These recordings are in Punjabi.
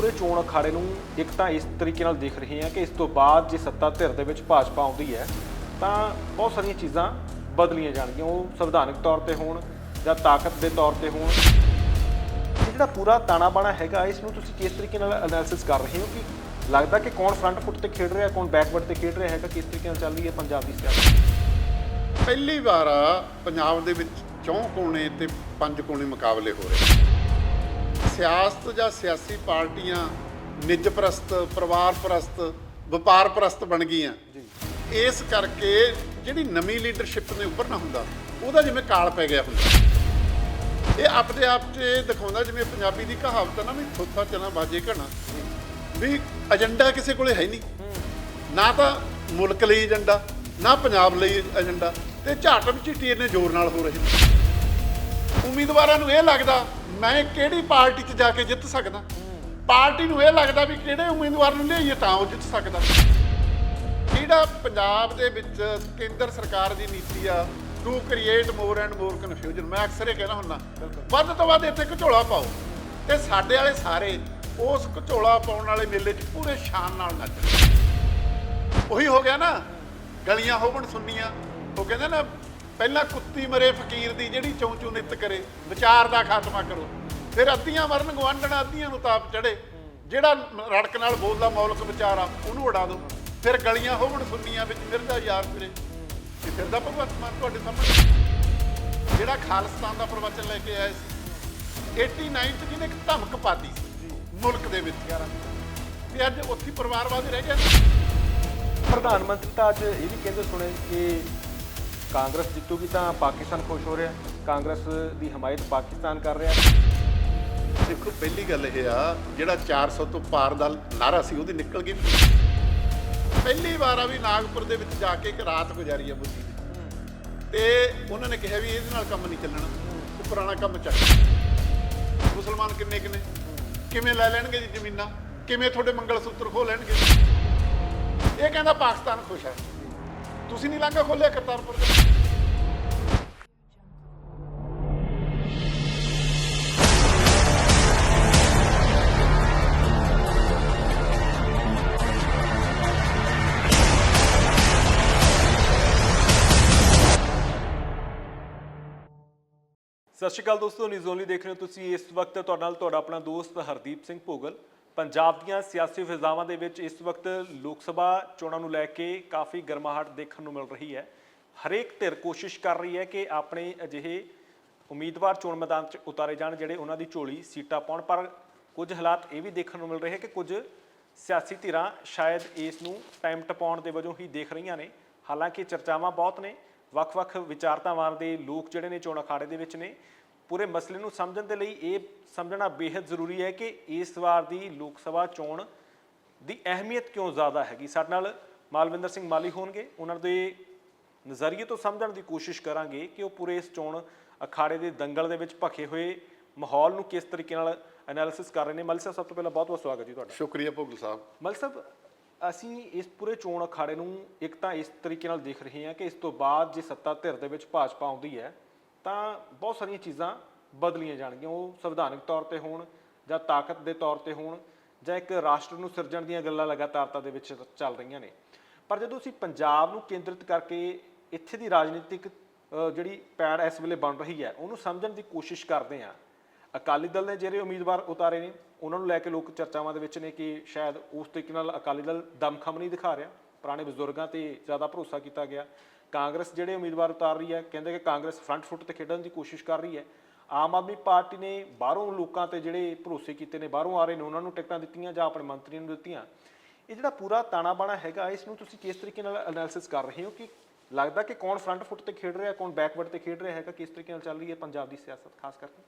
ਪੂਰੇ ਚੋਣ ਅਖਾੜੇ ਨੂੰ ਇੱਕ ਤਾਂ ਇਸ ਤਰੀਕੇ ਨਾਲ ਦੇਖ ਰਹੇ ਹਾਂ ਕਿ ਇਸ ਤੋਂ ਬਾਅਦ ਜੇ ਸੱਤਾ ਧਿਰ ਦੇ ਵਿੱਚ ਭਾਜਪਾ ਆਉਂਦੀ ਹੈ, ਤਾਂ ਬਹੁਤ ਸਾਰੀਆਂ ਚੀਜ਼ਾਂ ਬਦਲੀਆਂ ਜਾਣਗੀਆਂ। ਉਹ ਸੰਵਿਧਾਨਕ ਤੌਰ ਤੇ ਹੋਣ ਜਾਂ ਤਾਕਤ ਦੇ ਤੌਰ ਤੇ ਹੋਣ। ਇਹ ਜਿਹੜਾ ਪੂਰਾ ਤਾਣਾ ਬਾਣਾ ਹੈਗਾ, ਇਸ ਨੂੰ ਤੁਸੀਂ ਕਿਸ ਤਰੀਕੇ ਨਾਲ ਐਨਾਲਿਸਿਸ ਕਰ ਰਹੇ ਹੋ ਕਿ ਲੱਗਦਾ ਕਿ ਕੌਣ ਫਰੰਟ ਫੁੱਟ ਤੇ ਖੇਡ ਰਿਹਾ, ਕੌਣ ਬੈਕਵਰਡ ਤੇ ਖੇਡ ਰਿਹਾ ਹੈਗਾ, ਕਿਸ ਤਰੀਕੇ ਨਾਲ ਚੱਲ ਰਹੀ ਹੈ ਪੰਜਾਬ ਦੀ ਸਿਆਸਤ? ਪਹਿਲੀ ਵਾਰ ਪੰਜਾਬ ਦੇ ਵਿੱਚ ਚੌਂ ਕੋਣੇ ਤੇ ਪੰਜ ਕੋਣੇ ਮੁਕਾਬਲੇ ਹੋ ਰਹੇ ਸਿਆਸਤ ਜਾਂ ਸਿਆਸੀ ਪਾਰਟੀਆਂ ਨਿੱਜ ਪ੍ਰਸਤ ਪਰਿਵਾਰ ਪ੍ਰਸਤ ਵਪਾਰ ਪ੍ਰਸਤ ਬਣ ਗਈਆਂ। ਇਸ ਕਰਕੇ ਜਿਹੜੀ ਨਵੀਂ ਲੀਡਰਸ਼ਿਪ ਨੇ ਉੱਪਰ ਨਾ ਹੁੰਦਾ ਉਹਦਾ ਜਿਵੇਂ ਕਾਲ ਪੈ ਗਿਆ ਹੁੰਦਾ। ਇਹ ਆਪਣੇ ਆਪ 'ਚ ਦਿਖਾਉਂਦਾ ਜਿਵੇਂ ਪੰਜਾਬੀ ਦੀ ਕਹਾਵਤ ਹੈ ਨਾ ਵੀ ਥੋਥਾ ਚਨਾ ਬਾਜੇ ਘਣਾ। ਵੀ ਏਜੰਡਾ ਕਿਸੇ ਕੋਲੇ ਹੈ ਨਹੀਂ। ਨਾ ਤਾਂ ਮੁਲਕ ਲਈ ਏਜੰਡਾ ਨਾ ਪੰਜਾਬ ਲਈ ਏਜੰਡਾ ਤੇ ਝਾਟਮ ਝਿੱਟੀ ਨੇ ਜ਼ੋਰ ਨਾਲ ਹੋ ਰਹੇ ਉਮੀਦਵਾਰਾਂ ਨੂੰ ਇਹ ਲੱਗਦਾ, ਮੈਂ ਕਿਹੜੀ ਪਾਰਟੀ 'ਚ ਜਾ ਕੇ ਜਿੱਤ ਸਕਦਾ? ਪਾਰਟੀ ਨੂੰ ਇਹ ਲੱਗਦਾ ਵੀ ਕਿਹੜੇ ਉਮੀਦਵਾਰ ਨੂੰ ਲਿਆਈਏ ਤਾਂ ਉਹ ਜਿੱਤ ਸਕਦਾ। ਜਿਹੜਾ ਪੰਜਾਬ ਦੇ ਵਿੱਚ ਕੇਂਦਰ ਸਰਕਾਰ ਦੀ ਨੀਤੀ ਆ to create more and more confusion ਮੈਂ ਅਕਸਰ ਇਹ ਕਹਿਣਾ ਹੁੰਦਾ, ਵੱਧ ਤੋਂ ਵੱਧ ਇੱਥੇ ਘਚੋਲਾ ਪਾਓ। ਤੇ ਸਾਡੇ ਵਾਲੇ ਸਾਰੇ ਉਸ ਘਚੋਲਾ ਪਾਉਣ ਵਾਲੇ ਮੇਲੇ 'ਚ ਪੂਰੇ ਸ਼ਾਨ ਨਾਲ ਨੱਚਣ ਉਹੀ ਹੋ ਗਿਆ ਨਾ, ਗਲੀਆਂ ਹੋਵਣ ਸੁੰਨੀਆਂ, ਉਹ ਕਹਿੰਦੇ ਨਾ ਪਹਿਲਾਂ ਕੁੱਤੀ ਮਰੇ ਫਕੀਰ ਦੀ, ਜਿਹੜੀ ਚੌਂ ਚੌਂ ਨਿੱਤ ਕਰੇ, ਵਿਚਾਰ ਦਾ ਖਾਤਮਾ ਕਰੋ। ਫਿਰ ਅੱਧੀਆਂ ਮਰਨ ਗਵਾਂਢਣਾ ਅੱਧੀਆਂ ਨੂੰ ਤਾਪ ਚੜੇ ਜਿਹੜਾ ਰੜਕ ਨਾਲ ਬੋਲਦਾ ਮੌਲਕ ਵਿਚਾਰਾ, ਉਹਨੂੰ ਉਡਾ ਦਿਓ ਫਿਰ ਗਲੀਆਂ ਹੋਵਣ ਸੁੰਨੀਆਂ ਵਿੱਚ ਫਿਰਦਾ ਯਾਰ ਫਿਰੇ। ਕਿ ਫਿਰਦਾ ਭਗਵੰਤ ਮਾਨ ਤੁਹਾਡੇ ਸਾਹਮਣੇ। ਜਿਹੜਾ ਖਾਲਿਸਤਾਨ ਦਾ ਪ੍ਰਵਚਨ ਲੈ ਕੇ ਆਇਆ ਸੀ। 89 ਚ ਜਿਹਨੇ ਇੱਕ ਧਮਕ ਪਾਤੀ ਸੀ, ਮੁਲਕ ਦੇ ਵਿੱਚ। ਤੇ ਅੱਜ ਉੱਥੇ ਹੀ ਪਰਿਵਾਰਵਾਦ ਰਹਿ ਗਿਆ। ਪ੍ਰਧਾਨ ਮੰਤਰੀ ਤਾਂ ਅੱਜ ਇਹ ਵੀ ਕਹਿੰਦੇ ਸੁਣੇ ਕਿ ਕਾਂਗਰਸ ਜਿੱਤੂਗੀ ਤਾਂ ਪਾਕਿਸਤਾਨ ਖੁਸ਼ ਹੋ ਰਿਹਾ ਕਾਂਗਰਸ ਦੀ ਹਮਾਇਤ ਪਾਕਿਸਤਾਨ ਕਰ ਰਿਹਾ ਦੇਖੋ, ਪਹਿਲੀ ਗੱਲ ਇਹ ਆ, ਜਿਹੜਾ 400 ਤੋਂ ਪਾਰ ਦਾ ਨਾਰਾ ਸੀ, ਉਹਦੀ ਨਿਕਲ ਗਈ। ਪਹਿਲੀ ਵਾਰ ਆ ਵੀ ਨਾਗਪੁਰ ਦੇ ਵਿੱਚ ਜਾ ਕੇ ਇੱਕ ਰਾਤ ਗੁਜ਼ਾਰੀ ਆ ਬੁੱਧੀ ਦੀ। ਤੇ ਉਹਨਾਂ ਨੇ ਕਿਹਾ ਵੀ ਇਹਦੇ ਨਾਲ ਕੰਮ ਨਹੀਂ ਚੱਲਣਾ। ਉਹ ਪੁਰਾਣਾ ਕੰਮ ਚੱਲ ਮੁਸਲਮਾਨ ਕਿੰਨੇ ਕਿੰਨੇ ਕਿਵੇਂ ਲੈ ਲੈਣਗੇ ਜੀ ਜ਼ਮੀਨਾਂ? ਕਿਵੇਂ ਤੁਹਾਡੇ ਮੰਗਲ ਸੂਤਰ ਖੋ ਲੈਣਗੇ? ਇਹ ਕਹਿੰਦਾ ਪਾਕਿਸਤਾਨ ਖੁਸ਼ ਹੈ। ਤੁਸੀਂ ਨਹੀਂ ਲਾਂਘਾ ਖੋਲਿਆ ਕਰਤਾਰਪੁਰ ਦਾ ਸਤਿ ਸ਼੍ਰੀ ਅਕਾਲ ਦੋਸਤੋ ਨਿਊਜ਼ ਓਨਲੀ ਦੇਖ ਰਹੇ ਹੋ ਤੁਸੀਂ। ਇਸ ਵਕਤ ਤੁਹਾਡੇ ਨਾਲ ਤੁਹਾਡਾ ਆਪਣਾ ਦੋਸਤ ਹਰਦੀਪ ਸਿੰਘ ਭੋਗਲ। ਪੰਜਾਬ ਦੀਆਂ ਸਿਆਸੀ ਫਿਜ਼ਾਵਾਂ ਦੇ ਵਿੱਚ ਇਸ ਵਕਤ ਲੋਕ ਸਭਾ ਚੋਣਾਂ ਨੂੰ ਲੈ ਕੇ ਕਾਫੀ ਗਰਮਾਹਟ ਦੇਖਣ ਨੂੰ ਮਿਲ ਰਹੀ ਹੈ। ਹਰੇਕ ਧਿਰ ਕੋਸ਼ਿਸ਼ ਕਰ ਰਹੀ ਹੈ ਕਿ ਆਪਣੇ ਅਜਿਹੇ ਉਮੀਦਵਾਰ ਚੋਣ ਮੈਦਾਨ 'ਚ ਉਤਾਰੇ ਜਾਣ ਜਿਹੜੇ ਉਹਨਾਂ ਦੀ ਝੋਲੀ ਸੀਟਾਂ ਪਾਉਣ, ਪਰ ਕੁਝ ਹਾਲਾਤ ਇਹ ਵੀ ਦੇਖਣ ਨੂੰ ਮਿਲ ਰਹੇ ਹੈ ਕਿ ਕੁਝ ਸਿਆਸੀ ਧਿਰਾਂ ਸ਼ਾਇਦ ਇਸ ਨੂੰ ਟਾਈਮ ਟਪਾਉਣ ਦੇ ਵਜੋਂ ਹੀ ਦੇਖ ਰਹੀਆਂ ਨੇ। ਹਾਲਾਂਕਿ ਚਰਚਾਵਾਂ ਬਹੁਤ ਨੇ, ਵੱਖ-ਵੱਖ ਵਿਚਾਰਧਾਵਾਂ ਦੇ ਲੋਕ ਜਿਹੜੇ ਨੇ ਚੋਣ ਅਖਾੜੇ ਦੇ ਵਿੱਚ ਨੇ। ਪੂਰੇ ਮਸਲੇ ਨੂੰ ਸਮਝਣ ਦੇ ਲਈ ਇਹ ਸਮਝਣਾ ਬੇहद ਜ਼ਰੂਰੀ ਹੈ ਕਿ ਇਸ ਵਾਰ ਦੀ ਲੋਕ ਸਭਾ ਚੋਣ ਦੀ ਅਹਿਮੀਅਤ ਕਿਉਂ ਜ਼ਿਆਦਾ ਹੈਗੀ? ਸਾਡੇ ਨਾਲ ਮਾਲਵਿੰਦਰ ਸਿੰਘ ਮਾਲੀ ਹੋਣਗੇ। ਉਹਨਾਂ ਦੇ ਨਜ਼ਰੀਏ ਤੋਂ ਸਮਝਣ ਦੀ ਕੋਸ਼ਿਸ਼ ਕਰਾਂਗੇ ਕਿ ਉਹ ਪੂਰੇ ਇਸ ਚੋਣ ਅਖਾੜੇ ਦੇ ਦੰਗਲ ਦੇ ਵਿੱਚ ਭਖੇ ਹੋਏ ਮਾਹੌਲ ਨੂੰ ਕਿਸ ਤਰੀਕੇ ਨਾਲ ਐਨਾਲਿਸਿਸ ਕਰ ਰਹੇ ਨੇ। ਮਲਿਕ ਸਾਹਿਬ ਸਭ ਤੋਂ ਪਹਿਲਾਂ ਬਹੁਤ ਬਹੁਤ ਸਵਾਗਤ ਜੀ ਤੁਹਾਡਾ। ਸ਼ੁਕਰੀਆ ਭੋਗਲ ਸਾਹਿਬ। ਮਲਿਕ ਸਾਹਿਬ ਅਸੀਂ ਇਸ ਪੂਰੇ ਚੋਣ ਅਖਾੜੇ ਨੂੰ ਇੱਕ ਤਾਂ ਇਸ ਤਰੀਕੇ ਨਾਲ ਦੇਖ ਰਹੇ ਹਾਂ ਕਿ ਇਸ ਤੋਂ ਬਾਅਦ ਜੇ ਸੱਤਾ ਧਿਰ ਦੇ ਵਿੱਚ ਭਾਜਪਾ ਆਉਂਦੀ ਹੈ ਤਾਂ ਬਹੁਤ ਸਾਰੀਆਂ ਚੀਜ਼ਾਂ ਬਦਲੀਆਂ ਜਾਣਗੀਆਂ। ਉਹ ਸੰਵਿਧਾਨਕ ਤੌਰ ਤੇ ਹੋਣ ਜਾਂ ਤਾਕਤ ਦੇ ਤੌਰ ਤੇ ਹੋਣ ਜਾਂ ਇੱਕ ਰਾਸ਼ਟਰ ਨੂੰ ਸਿਰਜਣ ਦੀਆਂ ਗੱਲਾਂ ਲਗਾਤਾਰਤਾ ਦੇ ਵਿੱਚ ਚੱਲ ਰਹੀਆਂ ਨੇ। ਪਰ ਜਦੋਂ ਅਸੀਂ ਪੰਜਾਬ ਨੂੰ ਕੇਂਦਰਿਤ ਕਰਕੇ ਇੱਥੇ ਦੀ ਰਾਜਨੀਤਿਕ ਜਿਹੜੀ ਪੈੜ ਇਸ ਵੇਲੇ ਬਣ ਰਹੀ ਹੈ, ਉਹਨੂੰ ਸਮਝਣ ਦੀ ਕੋਸ਼ਿਸ਼ ਕਰਦੇ ਹਾਂ। ਅਕਾਲੀ ਦਲ ਨੇ ਜਿਹੜੇ ਉਮੀਦਵਾਰ ਉਤਾਰੇ ਨੇ, ਉਹਨਾਂ ਨੂੰ ਲੈ ਕੇ ਲੋਕ ਚਰਚਾਵਾਂ ਦੇ ਵਿੱਚ ਨੇ ਕਿ ਸ਼ਾਇਦ ਉਸ ਤਰੀਕੇ ਨਾਲ ਅਕਾਲੀ ਦਲ ਦਮਖਮ ਨਹੀਂ ਦਿਖਾ ਰਿਹਾ। ਪੁਰਾਣੇ ਬਜ਼ੁਰਗਾਂ ਤੇ ਜ਼ਿਆਦਾ ਭਰੋਸਾ ਕੀਤਾ ਗਿਆ। ਕਾਂਗਰਸ ਜਿਹੜੇ ਉਮੀਦਵਾਰ ਉਤਾਰ ਰਹੀ ਹੈ ਕਹਿੰਦੇ ਕਿ ਕਾਂਗਰਸ ਫਰੰਟ ਫੁੱਟ ਤੇ ਖੇਡਣ ਦੀ ਕੋਸ਼ਿਸ਼ ਕਰ ਰਹੀ ਹੈ। ਆਮ ਆਦਮੀ ਪਾਰਟੀ ਨੇ ਬਾਹਰੋਂ ਲੋਕਾਂ ਤੇ ਜਿਹੜੇ ਭਰੋਸੇ ਕੀਤੇ ਨੇ ਬਾਹਰੋਂ ਆ ਰਹੇ ਨੇ ਉਹਨਾਂ ਨੂੰ ਟਿਕਟਾਂ ਦਿੱਤੀਆਂ ਜਾਂ ਆਪਣੇ ਮੰਤਰੀਆਂ ਨੂੰ ਦਿੱਤੀਆਂ। ਇਹ ਜਿਹੜਾ ਪੂਰਾ ਤਾਣਾ ਬਾਣਾ ਹੈਗਾ ਇਸ ਨੂੰ ਤੁਸੀਂ ਕਿਸ ਤਰੀਕੇ ਨਾਲ ਐਨਾਲਿਸਿਸ ਕਰ ਰਹੇ ਹੋ ਕਿ ਲੱਗਦਾ ਕਿ ਕੌਣ ਫਰੰਟ ਫੁੱਟ ਤੇ ਖੇਡ ਰਿਹਾ ਕੌਣ ਬੈਕਵਰਡ ਤੇ ਖੇਡ ਰਿਹਾ ਹੈਗਾ ਕਿਸ ਤਰੀਕੇ ਨਾਲ ਚੱਲ ਰਹੀ ਹੈ ਪੰਜਾਬ ਦੀ ਸਿਆਸਤ ਖਾਸ ਕਰਕੇ?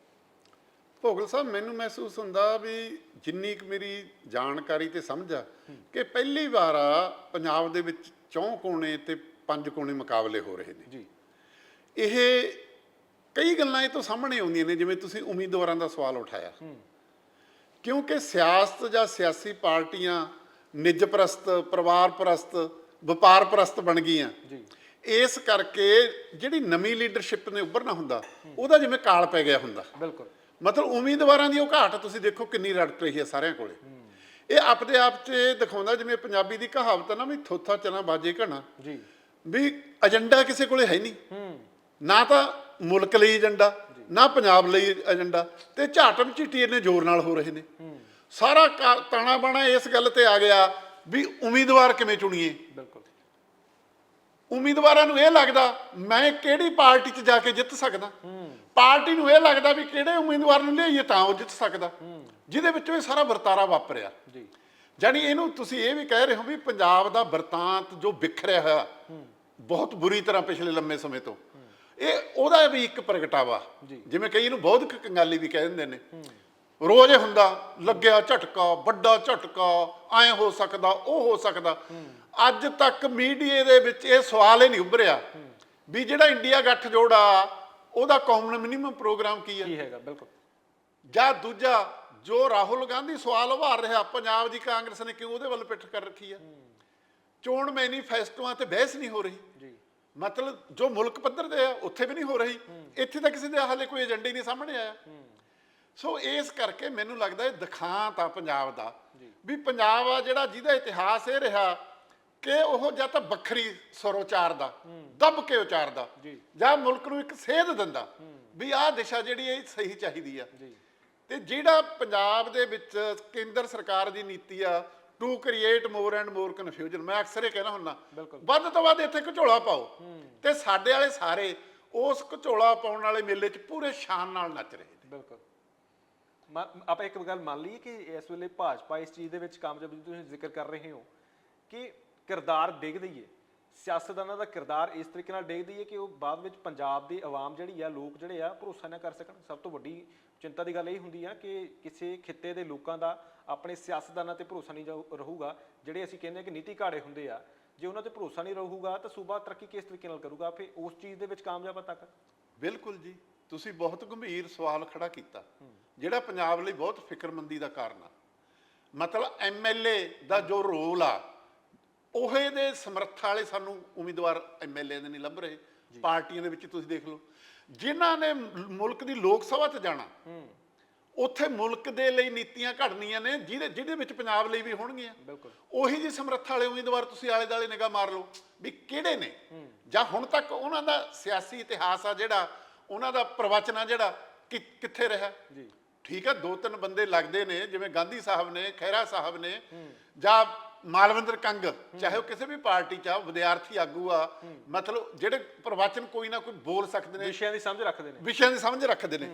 ਭੋਗਲ ਸਾਹਿਬ ਮੈਨੂੰ ਮਹਿਸੂਸ ਹੁੰਦਾ ਵੀ ਜਿੰਨੀ ਕੁ ਮੇਰੀ ਜਾਣਕਾਰੀ ਤੇ ਸਮਝ ਆ ਕਿ ਪਹਿਲੀ ਵਾਰ ਆ ਪੰਜਾਬ ਦੇ ਵਿੱਚ ਚੌਂ ਕੋਨੇ ਤੇ ਪੰਜ ਕੋਨੇ ਮੁਕਾਬਲੇ ਹੋ ਰਹੇ ਨੇ। ਜੀ। ਇਹ ਕਈ ਗੱਲਾਂ ਇਹ ਤੋਂ ਸਾਹਮਣੇ ਆਉਂਦੀਆਂ ਨੇ ਜਿਵੇਂ ਤੁਸੀਂ ਉਮੀਦਵਾਰਾਂ ਦਾ ਸਵਾਲ ਉਠਾਇਆ। ਕਿਉਂਕਿ ਸਿਆਸਤ ਜਾਂ ਸਿਆਸੀ ਪਾਰਟੀਆਂ ਨਿੱਜ ਪ੍ਰਸਤ ਪਰਿਵਾਰ ਪ੍ਰਸਤ ਵਪਾਰ ਪ੍ਰਸਤ ਬਣ ਗਈਆਂ। ਜੀ। ਇਸ ਕਰਕੇ ਜਿਹੜੀ ਨਵੀਂ ਲੀਡਰਸ਼ਿਪ ਨੇ ਉੱਭਰਨਾ ਹੁੰਦਾ ਉਹਦਾ ਜਿਵੇਂ ਕਾਲ ਪੈ ਗਿਆ ਹੁੰਦਾ। ਬਿਲਕੁਲ। ਮਤਲਬ ਉਮੀਦਵਾਰਾਂ ਦੀ ਉਹ ਘਾਟ ਤੁਸੀਂ ਦੇਖੋ ਕਿੰਨੀ ਰੜਕ ਰਹੀ ਹੈ ਸਾਰਿਆਂ ਕੋਲੇ। ਇਹ ਆਪਣੇ ਆਪ 'ਚ ਦਿਖਾਉਂਦਾ ਜਿਵੇਂ ਪੰਜਾਬੀ ਦੀ ਕਹਾਵਤ ਹੈ ਨਾ ਵੀ ਥੋਥਾ ਚਨਾ ਬਾਜੇ ਘਣਾ। ਜੀ। ਵੀ ਏਜੰਡਾ ਕਿਸੇ ਕੋਲੇ ਹੈ ਨਹੀਂ। ਹੂੰ ਨਾ ਤਾਂ ਮੁਲਕ ਲਈ ਏਜੰਡਾ ਨਾ ਪੰਜਾਬ ਲਈ ਏਜੰਡਾ ਤੇ ਝਾਟਮ ਝਿੱਟੀ ਨੇ ਜ਼ੋਰ ਨਾਲ ਹੋ ਰਹੇ ਨੇ। ਸਾਰਾ ਤਾਣਾ ਬਾਣਾ ਇਸ ਗੱਲ ਤੇ ਆ ਗਿਆ ਵੀ ਉਮੀਦਵਾਰ ਕਿਵੇਂ ਚੁਣੀਏ। ਬਿਲਕੁਲ। ਉਮੀਦਵਾਰਾਂ ਨੂੰ ਇਹ ਲੱਗਦਾ ਮੈਂ ਕਿਹੜੀ ਪਾਰਟੀ 'ਚ ਜਾ ਕੇ ਜਿੱਤ ਸਕਦਾ? ਪਾਰਟੀ ਨੂੰ ਇਹ ਲੱਗਦਾ ਵੀ ਕਿਹੜੇ ਉਮੀਦਵਾਰ ਨੂੰ ਲਿਆਈਏ ਤਾਂ ਉਹ ਜਿੱਤ ਸਕਦਾ। ਜਿਹਦੇ ਵਿੱਚੋਂ ਇਹ ਸਾਰਾ ਵਰਤਾਰਾ ਵਾਪਰਿਆ। ਜੀ। ਜਾਨੀ ਇਹਨੂੰ ਤੁਸੀਂ ਇਹ ਵੀ ਕਹਿ ਰਹੇ ਹੋ ਵੀ ਪੰਜਾਬ ਦਾ ਵਰਤਾਂਤ ਜੋ ਵਿਖਰਿਆ ਹੋਇਆ ਬਹੁਤ ਬੁਰੀ ਤਰ੍ਹਾਂ ਪਿਛਲੇ ਲੰਮੇ ਸਮੇਂ ਤੋਂ। ਇਹ ਉਹਦਾ ਵੀ ਇੱਕ ਪ੍ਰਗਟਾਵਾ। ਜਿਵੇਂ ਕਈ ਇਹਨੂੰ ਬੌਧਿਕ ਕੰਗਾਲੀ ਵੀ ਕਹਿ ਦਿੰਦੇ ਨੇ। ਰੋਜ਼ ਹੁੰਦਾ ਲੱਗਿਆ ਝਟਕਾ ਵੱਡਾ ਝਟਕਾ ਐ ਹੋ ਸਕਦਾ ਉਹ ਹੋ ਸਕਦਾ। ਅੱਜ ਤੱਕ ਮੀਡੀਆ ਦੇ ਵਿੱਚ ਇਹ ਸਵਾਲ ਹੀ ਨਹੀਂ ਉੱਭਰਿਆ ਵੀ ਜਿਹੜਾ ਇੰਡੀਆ ਗੱਠ ਜੋੜਾ ਉਹਦਾ ਕਾਮਨ ਮਿਨੀਮਮ ਪ੍ਰੋਗਰਾਮ ਕੀ ਹੈ? ਕੀ ਹੈਗਾ? ਬਿਲਕੁਲ। ਜਾਂ ਦੂਜਾ ਜੋ ਰਾਹੁਲ ਗਾਂਧੀ ਸਵਾਲ ਉਭਾਰ ਰਿਹਾ ਪੰਜਾਬ ਦੀ ਕਾਂਗਰਸ ਨੇ ਕਿਉਂ ਉਹਦੇ ਵੱਲ ਪਿੱਠ ਕਰ ਰੱਖੀ ਹੈ? ਚੋਣ ਮੈਨੀਫੈਸਟੋਆਂ ਤੇ ਬਹਿਸ ਨਹੀਂ ਹੋ ਰਹੀ। ਜੀ। ਮਤਲਬ ਜੋ ਮੁਲਕ ਪੱਧਰ ਤੇ ਆ ਉੱਥੇ ਵੀ ਨਹੀਂ ਹੋ ਰਹੀ। ਇੱਥੇ ਤਾਂ ਕਿਸੇ ਦੇ ਹਾਲੇ ਕੋਈ ਏਜੰਡਾ ਹੀ ਨਹੀਂ ਸਾਹਮਣੇ ਆਇਆ। ਸੋ ਇਸ ਕਰਕੇ ਮੈਨੂੰ ਲੱਗਦਾ ਇਹ ਦਿਖਾਂਤ ਆ ਪੰਜਾਬ ਦਾ ਵੀ ਪੰਜਾਬ ਆ ਜਿਹੜਾ ਜਿਹਦਾ ਇਤਿਹਾਸ ਇਹ ਰਿਹਾ ਕਿ ਉਹ ਜਾਂ ਤਾਂ ਵੱਖਰੀ ਸੁਰ ਉਚਾਰਦਾ ਦੱਬ ਕੇ ਉਚਾਰਦਾ ਜੀ। ਜਾਂ ਮੁਲਕ ਨੂੰ ਇੱਕ ਸੇਧ ਦਿੰਦਾ ਵੀ ਆਹ ਦਿਸ਼ਾ ਜਿਹੜੀ ਇਹ ਸਹੀ ਚਾਹੀਦੀ ਆ। ਜੀ। ਤੇ ਜਿਹੜਾ ਪੰਜਾਬ ਦੇ ਵਿੱਚ ਕੇਂਦਰ ਸਰਕਾਰ ਦੀ ਨੀਤੀ ਆ to create more and more confusion ਮੈਂ ਅਕਸਰ ਇਹ ਕਹਿਣਾ ਹੁੰਦਾ। ਵੱਧ ਤੋਂ ਵੱਧ ਇੱਥੇ ਘਚੋਲਾ ਪਾਓ। ਤੇ ਸਾਡੇ ਵਾਲੇ ਸਾਰੇ ਉਸ ਘਚੋਲਾ ਪਾਉਣ ਵਾਲੇ ਮੇਲੇ 'ਚ ਪੂਰੇ ਸ਼ਾਨ ਨਾਲ ਨੱਚ ਰਹੇ ਨੇ। ਬਿਲਕੁਲ। ਮਾ- ਆਪਾਂ ਇੱਕ ਗੱਲ ਮੰਨ ਲਈਏ ਕਿ ਇਸ ਵੇਲੇ ਭਾਜਪਾ ਇਸ ਚੀਜ਼ ਦੇ ਵਿੱਚ ਕਾਮਯਾਬ ਤੁਸੀਂ ਜ਼ਿਕਰ ਕਰ ਰਹੇ ਹੋ ਕਿ ਕਿਰਦਾਰ ਡਿੱਗਦੀ ਏ ਸਿਆਸਤਦਾਨਾਂ ਦਾ ਕਿਰਦਾਰ ਇਸ ਤਰੀਕੇ ਨਾਲ ਡਿੱਗਦੀ ਹੈ ਕਿ ਉਹ ਬਾਅਦ ਵਿੱਚ ਪੰਜਾਬ ਦੀ ਆਵਾਮ ਜਿਹੜੀ ਆ, ਲੋਕ ਜਿਹੜੇ ਆ, ਭਰੋਸਾ ਨਾ ਕਰ ਸਕਣ। ਸਭ ਤੋਂ ਵੱਡੀ ਚਿੰਤਾ ਦੀ ਗੱਲ ਇਹ ਹੁੰਦੀ ਆ ਕਿ ਕਿਸੇ ਖਿੱਤੇ ਦੇ ਲੋਕਾਂ ਦਾ ਆਪਣੇ ਸਿਆਸਤਦਾਨਾਂ ਤੇ ਭਰੋਸਾ ਨਹੀਂ ਜਾਊ- ਰਹੂਗਾ। ਜਿਹੜੇ ਅਸੀਂ ਕਹਿੰਦੇ ਆ ਕਿ ਨੀਤੀ ਘਾੜੇ ਹੁੰਦੇ ਆ, ਜੇ ਉਹਨਾਂ ਤੇ ਭਰੋਸਾ ਨਹੀਂ ਰਹੂਗਾ ਤਾਂ ਸੂਬਾ ਤਰੱਕੀ ਕਿਸ ਤਰੀਕੇ ਨਾਲ ਕਰੂਗਾ? ਫਿਰ ਉਸ ਚੀਜ਼ ਦੇ ਵਿੱਚ ਕਾਮਯਾਬ ਆ ਤੱਕ ਬਿਲਕੁਲ ਜੀ। ਤੁਸੀਂ ਬਹੁਤ ਗੰਭੀਰ ਸਵਾਲ ਖੜਾ ਕੀਤਾ। ਜਿਹੜਾ ਪੰਜਾਬ ਲਈ ਬਹੁਤ ਫਿਕਰਮੰਦੀ ਦਾ ਕਾਰਨ ਆ। ਮਤਲਬ ਐਮਐਲਏ ਦਾ ਜੋ ਰੋਲ ਆ ਉਹੇ ਦੇ ਸਮਰੱਥਾ ਵਾਲੇ ਸਾਨੂੰ ਉਮੀਦਵਾਰ ਐਮਐਲਏ ਦੇ ਨਹੀਂ ਲੱਭ ਰਹੇ। ਪਾਰਟੀਆਂ ਦੇ ਵਿੱਚ ਤੁਸੀਂ ਦੇਖ ਲਓ। ਜਿਨ੍ਹਾਂ ਨੇ ਮੁਲਕ ਦੀ ਲੋਕ ਸਭਾ 'ਚ ਜਾਣਾ ਉੱਥੇ ਮੁਲਕ ਦੇ ਲਈ ਨੀਤੀਆਂ ਘੜਨੀਆਂ ਨੇ ਜਿਹਦੇ ਜਿਹਦੇ ਵਿੱਚ ਪੰਜਾਬ ਲਈ ਵੀ ਹੋਣਗੀਆਂ। ਬਿਲਕੁਲ। ਉਹੀ ਜੀ ਸਮਰੱਥਾ ਵਾਲੇ ਉਮੀਦਵਾਰ ਤੁਸੀਂ ਆਲੇ ਦਾਲੇ ਨਿਗਾਹ ਮਾਰ ਲਓ ਵੀ ਕਿਹੜੇ ਨੇ? ਜਾਂ ਹੁਣ ਤੱਕ ਉਹਨਾਂ ਦਾ ਸਿਆਸੀ ਇਤਿਹਾਸ ਆ ਜਿਹੜਾ ਉਹਨਾਂ ਦਾ ਪ੍ਰਵਚਨ ਆ ਜਿਹੜਾ ਕਿ ਕਿੱਥੇ ਰਿਹਾ? ਜੀ। ਠੀਕ ਹੈ ਦੋ ਤਿੰਨ ਬੰਦੇ ਲੱਗਦੇ ਨੇ ਜਿਵੇਂ ਗਾਂਧੀ ਸਾਹਿਬ ਨੇ ਖਹਿਰਾ ਸਾਹਿਬ ਨੇ ਜਾਂ ਮਾਲਵਿੰਦਰ ਕੰਗ ਚਾਹੇ ਉਹ ਕਿਸੇ ਵੀ ਪਾਰਟੀ ਚ ਆ ਵਿਦਿਆਰਥੀ ਆਗੂ ਆ ਮਤਲਬ ਜਿਹੜੇ ਪ੍ਰਵਚਨ ਕੋਈ ਨਾ ਕੋਈ ਬੋਲ ਸਕਦੇ ਨੇ ਵਿਸ਼ਿਆਂ ਦੀ ਸਮਝ ਰੱਖਦੇ ਨੇ। ਵਿਸ਼ਿਆਂ ਦੀ ਸਮਝ ਰੱਖਦੇ ਨੇ।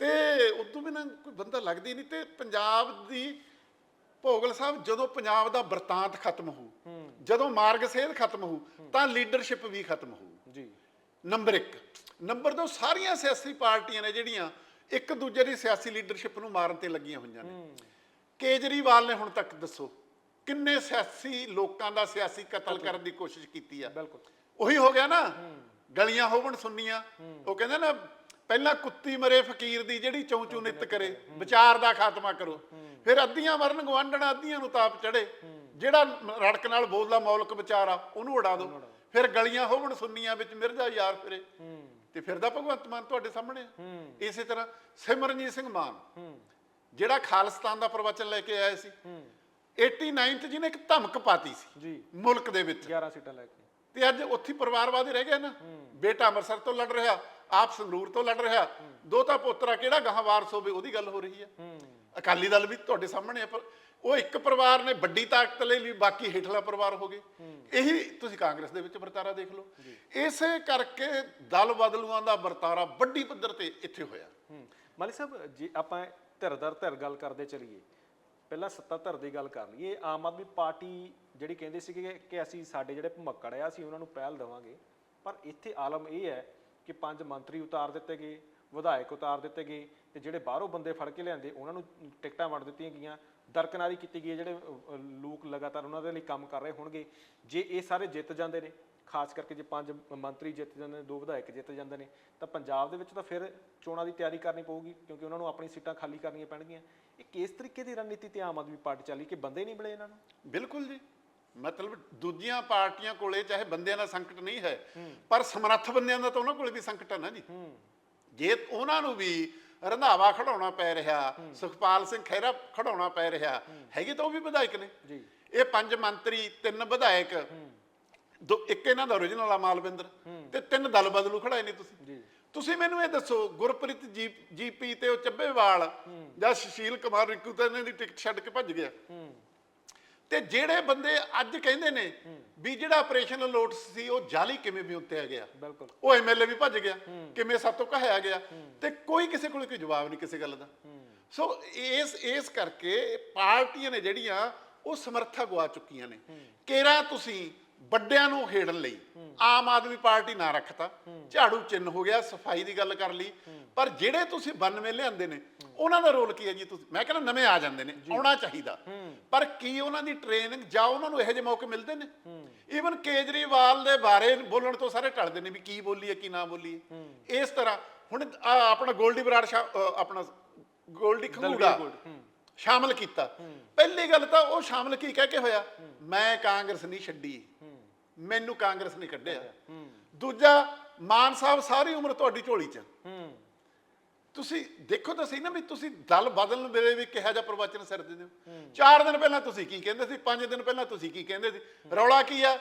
ਤੇ ਉਦੋਂ ਬਿਨਾਂ ਕੋਈ ਬੰਦਾ ਲੱਗਦੀ ਨਹੀਂ ਤੇ ਪੰਜਾਬ ਦੀ ਭੋਗਲ ਸਾਹਿਬ ਜਦੋਂ ਪੰਜਾਬ ਦਾ ਵਰਤਾਂਤ ਖਤਮ ਹੋਊ ਜਦੋਂ ਮਾਰਗ ਸੇਧ ਖਤਮ ਹੋਊ ਤਾਂ ਲੀਡਰਸ਼ਿਪ ਵੀ ਖਤਮ ਹੋਊ। ਜੀ। ਨੰਬਰ 1 ਨੰਬਰ 2 ਸਾਰੀਆਂ ਸਿਆਸੀ ਪਾਰਟੀਆਂ ਨੇ ਜਿਹੜੀਆਂ ਇੱਕ ਦੂਜੇ ਦੀ ਸਿਆਸੀ ਲੀਡਰਸ਼ਿਪ ਨੂੰ ਮਾਰਨ ਤੇ ਲੱਗੀਆਂ ਹੋਈਆਂ ਨੇ। ਕੇਜਰੀਵਾਲ ਨੇ ਹੁਣ ਤੱਕ ਦੱਸੋ ਕਿੰਨੇ ਸਿਆਸੀ ਲੋਕਾਂ ਦਾ ਸਿਆਸੀ ਕਤਲ ਕਰਨ ਦੀ ਕੋਸ਼ਿਸ਼ ਕੀਤੀ ਆ। ਬਿਲਕੁਲ। ਉਹੀ ਹੋ ਗਿਆ ਨਾ। ਗਲੀਆਂ ਹੋਵਣ ਸੁੰਨੀਆਂ। ਉਹ ਕਹਿੰਦੇ ਨਾ ਪਹਿਲਾਂ ਕੁੱਤੀ ਮਰੇ ਫਕੀਰ ਦੀ ਜਿਹੜੀ ਚੌਂਚੂ ਨਿੱਤ ਕਰੇ ਵਿਚਾਰ ਦਾ ਖਾਤਮਾ ਕਰੋ। ਫਿਰ ਅੱਧੀਆਂ ਮਰਨ ਗਵਾਂਢਣਾ ਅੱਧੀਆਂ ਨੂੰ ਤਾਪ ਚੜੇ ਜਿਹੜਾ ਰੜਕ ਨਾਲ ਬੋਲਦਾ ਮੌਲਕ ਵਿਚਾਰ ਆ ਉਹਨੂੰ ਉਡਾ ਦਿਓ ਫਿਰ ਗਲੀਆਂ ਹੋਵਣ ਸੁੰਨੀਆਂ ਵਿੱਚ ਮਿਰਜ਼ਾ ਯਾਰ ਫਿਰੇ। ਤੇ ਫਿਰਦਾ ਭਗਵੰਤ ਮਾਨ ਤੁਹਾਡੇ ਸਾਹਮਣੇ। ਇਸੇ ਤਰ੍ਹਾਂ ਸਿਮਰਨਜੀਤ ਸਿੰਘ ਮਾਨ। ਜਿਹੜਾ ਖਾਲਿਸਤਾਨ ਦਾ ਪ੍ਰਵਚਨ ਲੈ ਕੇ ਆਇਆ ਸੀ। 89 ਚ ਜਿਹਨੇ ਇੱਕ ਧਮਕ ਪਾਤੀ ਸੀ ਜੀ। ਮੁਲਕ ਦੇ ਵਿੱਚ। 11 ਸੀਟਾਂ ਲੈ ਕੇ। ਤੇ ਅੱਜ ਉੱਥੇ ਪਰਿਵਾਰਵਾਦ ਰਹਿ ਗਿਆ ਨਾ। ਬੇਟਾ ਅੰਮ੍ਰਿਤਸਰ ਤੋਂ ਲੜ ਰਿਹਾ ਆਪ ਸੰਗਰੂਰ ਤੋਂ ਲੜ ਰਿਹਾ। ਦੋਤਾ ਪੋਤਰਾ ਕਿਹੜਾ ਗਾਹਾਂ ਵਾਰਸ ਹੋਵੇ ਉਹਦੀ ਗੱਲ ਹੋ ਰਹੀ ਹੈ। ਅਕਾਲੀ ਦਲ ਵੀ ਤੁਹਾਡੇ ਸਾਹਮਣੇ ਹੈ ਪਰ ਉਹ ਇੱਕ ਪਰਿਵਾਰ ਨੇ ਵੱਡੀ ਤਾਕਤ ਲੈ ਲਈ ਬਾਕੀ ਹੇਠਲਾ ਪਰਿਵਾਰ ਹੋ ਗਏ। ਇਹੀ ਤੁਸੀਂ ਕਾਂਗਰਸ ਦੇ ਵਿੱਚ ਵਰਤਾਰਾ ਦੇਖ ਲਓ। ਇਸੇ ਕਰਕੇ ਦਲ ਬਦਲੂਆਂ ਦਾ ਵਰਤਾਰਾ ਵੱਡੀ ਪੱਧਰ ਤੇ ਇੱਥੇ ਹੋਇਆ। ਮਾਲੀ ਸਾਹਿਬ ਜੇ ਆਪਾਂ ਧਿਰ ਦਰ ਧਿਰ ਗੱਲ ਕਰਦੇ ਚਲੀਏ ਪਹਿਲਾਂ ਸੱਤਾਧਰ ਦੀ ਗੱਲ ਕਰ ਲਈਏ, ਆਮ ਆਦਮੀ ਪਾਰਟੀ ਜਿਹੜੀ ਕਹਿੰਦੇ ਸੀ ਕਿ ਅਸੀਂ ਸਾਡੇ ਜਿਹੜੇ ਭਮੱਕੜ ਆ ਅਸੀਂ ਉਹਨਾਂ ਨੂੰ ਪਹਿਲ ਦੇਵਾਂਗੇ। ਪਰ ਇੱਥੇ ਆਲਮ ਇਹ ਹੈ ਕਿ ਪੰਜ ਮੰਤਰੀ ਉਤਾਰ ਦਿੱਤੇ ਗਏ, ਵਿਧਾਇਕ ਉਤਾਰ ਦਿੱਤੇ ਗਏ ਤੇ ਜਿਹੜੇ ਬਾਹਰੋਂ ਬੰਦੇ ਫੜ ਕੇ ਲਿਆਂਦੇ, ਉਹਨਾਂ ਨੂੰ ਟਿਕਟਾਂ ਵੰਡ ਦਿੱਤੀਆਂ ਗਈਆਂ। ਦਰਕਨਾਰੀ ਕੀਤੀ ਗਈ ਹੈ, ਜਿਹੜੇ ਲੋਕ ਲਗਾਤਾਰ ਉਹਨਾਂ ਦੇ ਲਈ ਕੰਮ ਕਰ ਰਹੇ ਹੋਣਗੇ। ਜੇ ਇਹ ਸਾਰੇ ਜਿੱਤ ਜਾਂਦੇ ਨੇ, ਖਾਸ ਕਰਕੇ ਜੇ ਪੰਜ ਮੰਤਰੀ ਜਿੱਤ ਜਾਂਦੇ ਨੇ, ਦੋ ਵਿਧਾਇਕ ਜਿੱਤ ਜਾਂਦੇ ਨੇ, ਤਾਂ ਪੰਜਾਬ ਦੇ ਵਿੱਚ ਤਾਂ ਫਿਰ ਚੋਣਾਂ ਦੀ ਤਿਆਰੀ ਕਰਨੀ ਪਊਗੀ, ਕਿਉਂਕਿ ਉਹਨਾਂ ਨੂੰ ਆਪਣੀ ਸੀਟਾਂ ਖਾਲੀ ਕਰਨੀਆਂ ਪੈਣਗੀਆਂ। ਇਹ ਕਿਸ ਤਰੀਕੇ ਦੀ ਰਣਨੀਤੀ ਤੇ ਆਮ ਆਦਮੀ ਪਾਰਟੀ ਚੱਲੀ ਕਿ ਬੰਦੇ ਨਹੀਂ ਮਿਲੇ ਇਹਨਾਂ ਨੂੰ? ਬਿਲਕੁਲ ਜੀ। ਮਤਲਬ ਦੂਜੀਆਂ ਪਾਰਟੀਆਂ ਕੋਲੇ ਚਾਹੇ ਬੰਦਿਆਂ ਦਾ ਸੰਕਟ ਨਹੀਂ ਹੈ ਪਰ ਸਮਰੱਥ ਬੰਦਿਆਂ ਦਾ ਤਾਂ ਉਹਨਾਂ ਕੋਲੇ ਵੀ ਸੰਕਟ ਹੈ ਨਾ ਜੀ। ਜੇ ਉਹਨਾਂ ਨੂੰ ਵੀ ਰੰਧਾਵਾ ਖੜਾਉਣਾ ਪੈ ਰਿਹਾ ਸੁਖਪਾਲ ਸਿੰਘ ਖਹਿਰਾ ਖੜਾਉਣਾ ਪੈ ਰਿਹਾ ਹੈਗੇ ਤਾਂ ਉਹ ਵੀ ਵਿਧਾਇਕ ਨੇ। ਜੀ। ਇਹ ਪੰਜ ਮੰਤਰੀ ਤਿੰਨ ਵਿਧਾਇਕ ਦੋ ਇੱਕ ਇਹਨਾਂ ਦਾ origignal ਆ ਮਾਲਵਿੰਦਰ ਤੇ ਤਿੰਨ ਦਲ ਬਦਲੂ ਖੜਾਏ ਨੇ ਤੁਸੀਂ। ਜੀ। ਤੁਸੀਂ ਮੈਨੂੰ ਇਹ ਦੱਸੋ ਗੁਰਪ੍ਰੀਤ ਜੀ ਜੀਪੀ ਤੇ ਉਹ ਚੱਬੇਵਾਲ ਜਾਂ ਸੁਸ਼ੀਲ ਕੁਮਾਰ ਰਿੰਕੂ ਤਾਂ ਇਹਨਾਂ ਦੀ ਟਿਕਟ ਛੱਡ ਕੇ ਭੱਜ ਗਿਆ। ਤੇ ਜਿਹੜੇ ਬੰਦੇ ਅੱਜ ਕਹਿੰਦੇ ਨੇ ਵੀ ਜਿਹੜਾ ਆਪਰੇਸ਼ਨ ਲੋਟਸ ਸੀ ਉਹ ਜਾਲੀ ਕਿਵੇਂ ਵੀ ਉੱਤੇ ਆ ਗਿਆ? ਬਿਲਕੁਲ। ਉਹ ਐਮਐਲਏ ਵੀ ਭੱਜ ਗਿਆ। ਕਿਵੇਂ ਸਾਤੋਂ ਕਹਾਇਆ ਗਿਆ? ਤੇ ਕੋਈ ਕਿਸੇ ਕੋਲ ਕੋਈ ਜਵਾਬ ਨਹੀਂ ਕਿਸੇ ਗੱਲ ਦਾ। ਸੋ ਇਸ ਇਸ ਕਰਕੇ ਪਾਰਟੀਆਂ ਨੇ ਜਿਹੜੀਆਂ ਉਹ ਸਮਰੱਥਾ ਗਵਾ ਚੁੱਕੀਆਂ ਨੇ। ਕੇਰਾ ਤੁਸੀਂ ਵੱਡਿਆਂ ਨੂੰ ਖੇਡਣ ਲਈ ਆਮ ਆਦਮੀ ਪਾਰਟੀ ਨਾ ਰੱਖਤਾ। ਝਾੜੂ ਚਿੰਨ ਹੋ ਗਿਆ ਸਫ਼ਾਈ ਦੀ ਗੱਲ ਕਰ ਲਈ। ਪਰ ਜਿਹੜੇ ਤੁਸੀਂ 92 ਲਿਆਂਦੇ ਨੇ ਉਹਨਾਂ ਦਾ ਰੋਲ ਕੀ ਹੈ ਜੀ ਤੁਸੀਂ? ਮੈਂ ਕਹਿੰਦਾ ਨਵੇਂ ਆ ਜਾਂਦੇ ਨੇ ਆਉਣਾ ਚਾਹੀਦਾ। ਪਰ ਕੀ ਉਹਨਾਂ ਦੀ ਟ੍ਰੇਨਿੰਗ ਜਾਂ ਉਹਨਾਂ ਨੂੰ ਇਹੋ ਜਿਹੇ ਮੌਕੇ ਮਿਲਦੇ ਨੇ? ਈਵਨ ਕੇਜਰੀਵਾਲ ਦੇ ਬਾਰੇ ਬੋਲਣ ਤੋਂ ਸਾਰੇ ਟਲਦੇ ਨੇ ਵੀ ਕੀ ਬੋਲੀਏ ਕੀ ਨਾ ਬੋਲੀਏ। ਇਸ ਤਰ੍ਹਾਂ ਹੁਣ ਆਪਣਾ ਗੋਲਡੀ ਬਰਾੜ ਆਪਣਾ ਗੋਲਡੀ ਖੰਗੂੜਾ ਸ਼ਾਮਲ ਕੀਤਾ। ਪਹਿਲੀ ਗੱਲ ਤਾਂ ਉਹ ਸ਼ਾਮਲ ਕੀ ਕਹਿ ਕੇ ਹੋਇਆ? ਮੈਂ ਕਾਂਗਰਸ ਨਹੀਂ ਛੱਡੀ। ਮੈਨੂੰ ਕਾਂਗਰਸ ਨਹੀਂ ਕੱਢਿਆ। ਦੂਜਾ ਮਾਨ ਸਾਹਿਬ ਸਾਰੀ ਉਮਰ ਤੁਹਾਡੀ ਝੋਲੀ 'ਚ ਹੂੰ। ਤੁਸੀਂ ਦੇਖੋ ਤਾਂ ਸਹੀ ਨਾ ਵੀ ਤੁਸੀਂ ਦਲ ਬਦਲਣ ਵੇਲੇ ਵੀ ਕਿਹਾ ਜਾ ਪ੍ਰਵਚਨ ਸਿਰ ਦਿੰਦੇ ਹੋ। ਚਾਰ ਦਿਨ ਪਹਿਲਾਂ ਤੁਸੀਂ ਕੀ ਕਹਿੰਦੇ ਸੀ ਪੰਜ ਦਿਨ ਪਹਿਲਾਂ ਤੁਸੀਂ ਕੀ ਕਹਿੰਦੇ ਸੀ? ਰੌਲਾ ਕੀ ਆ?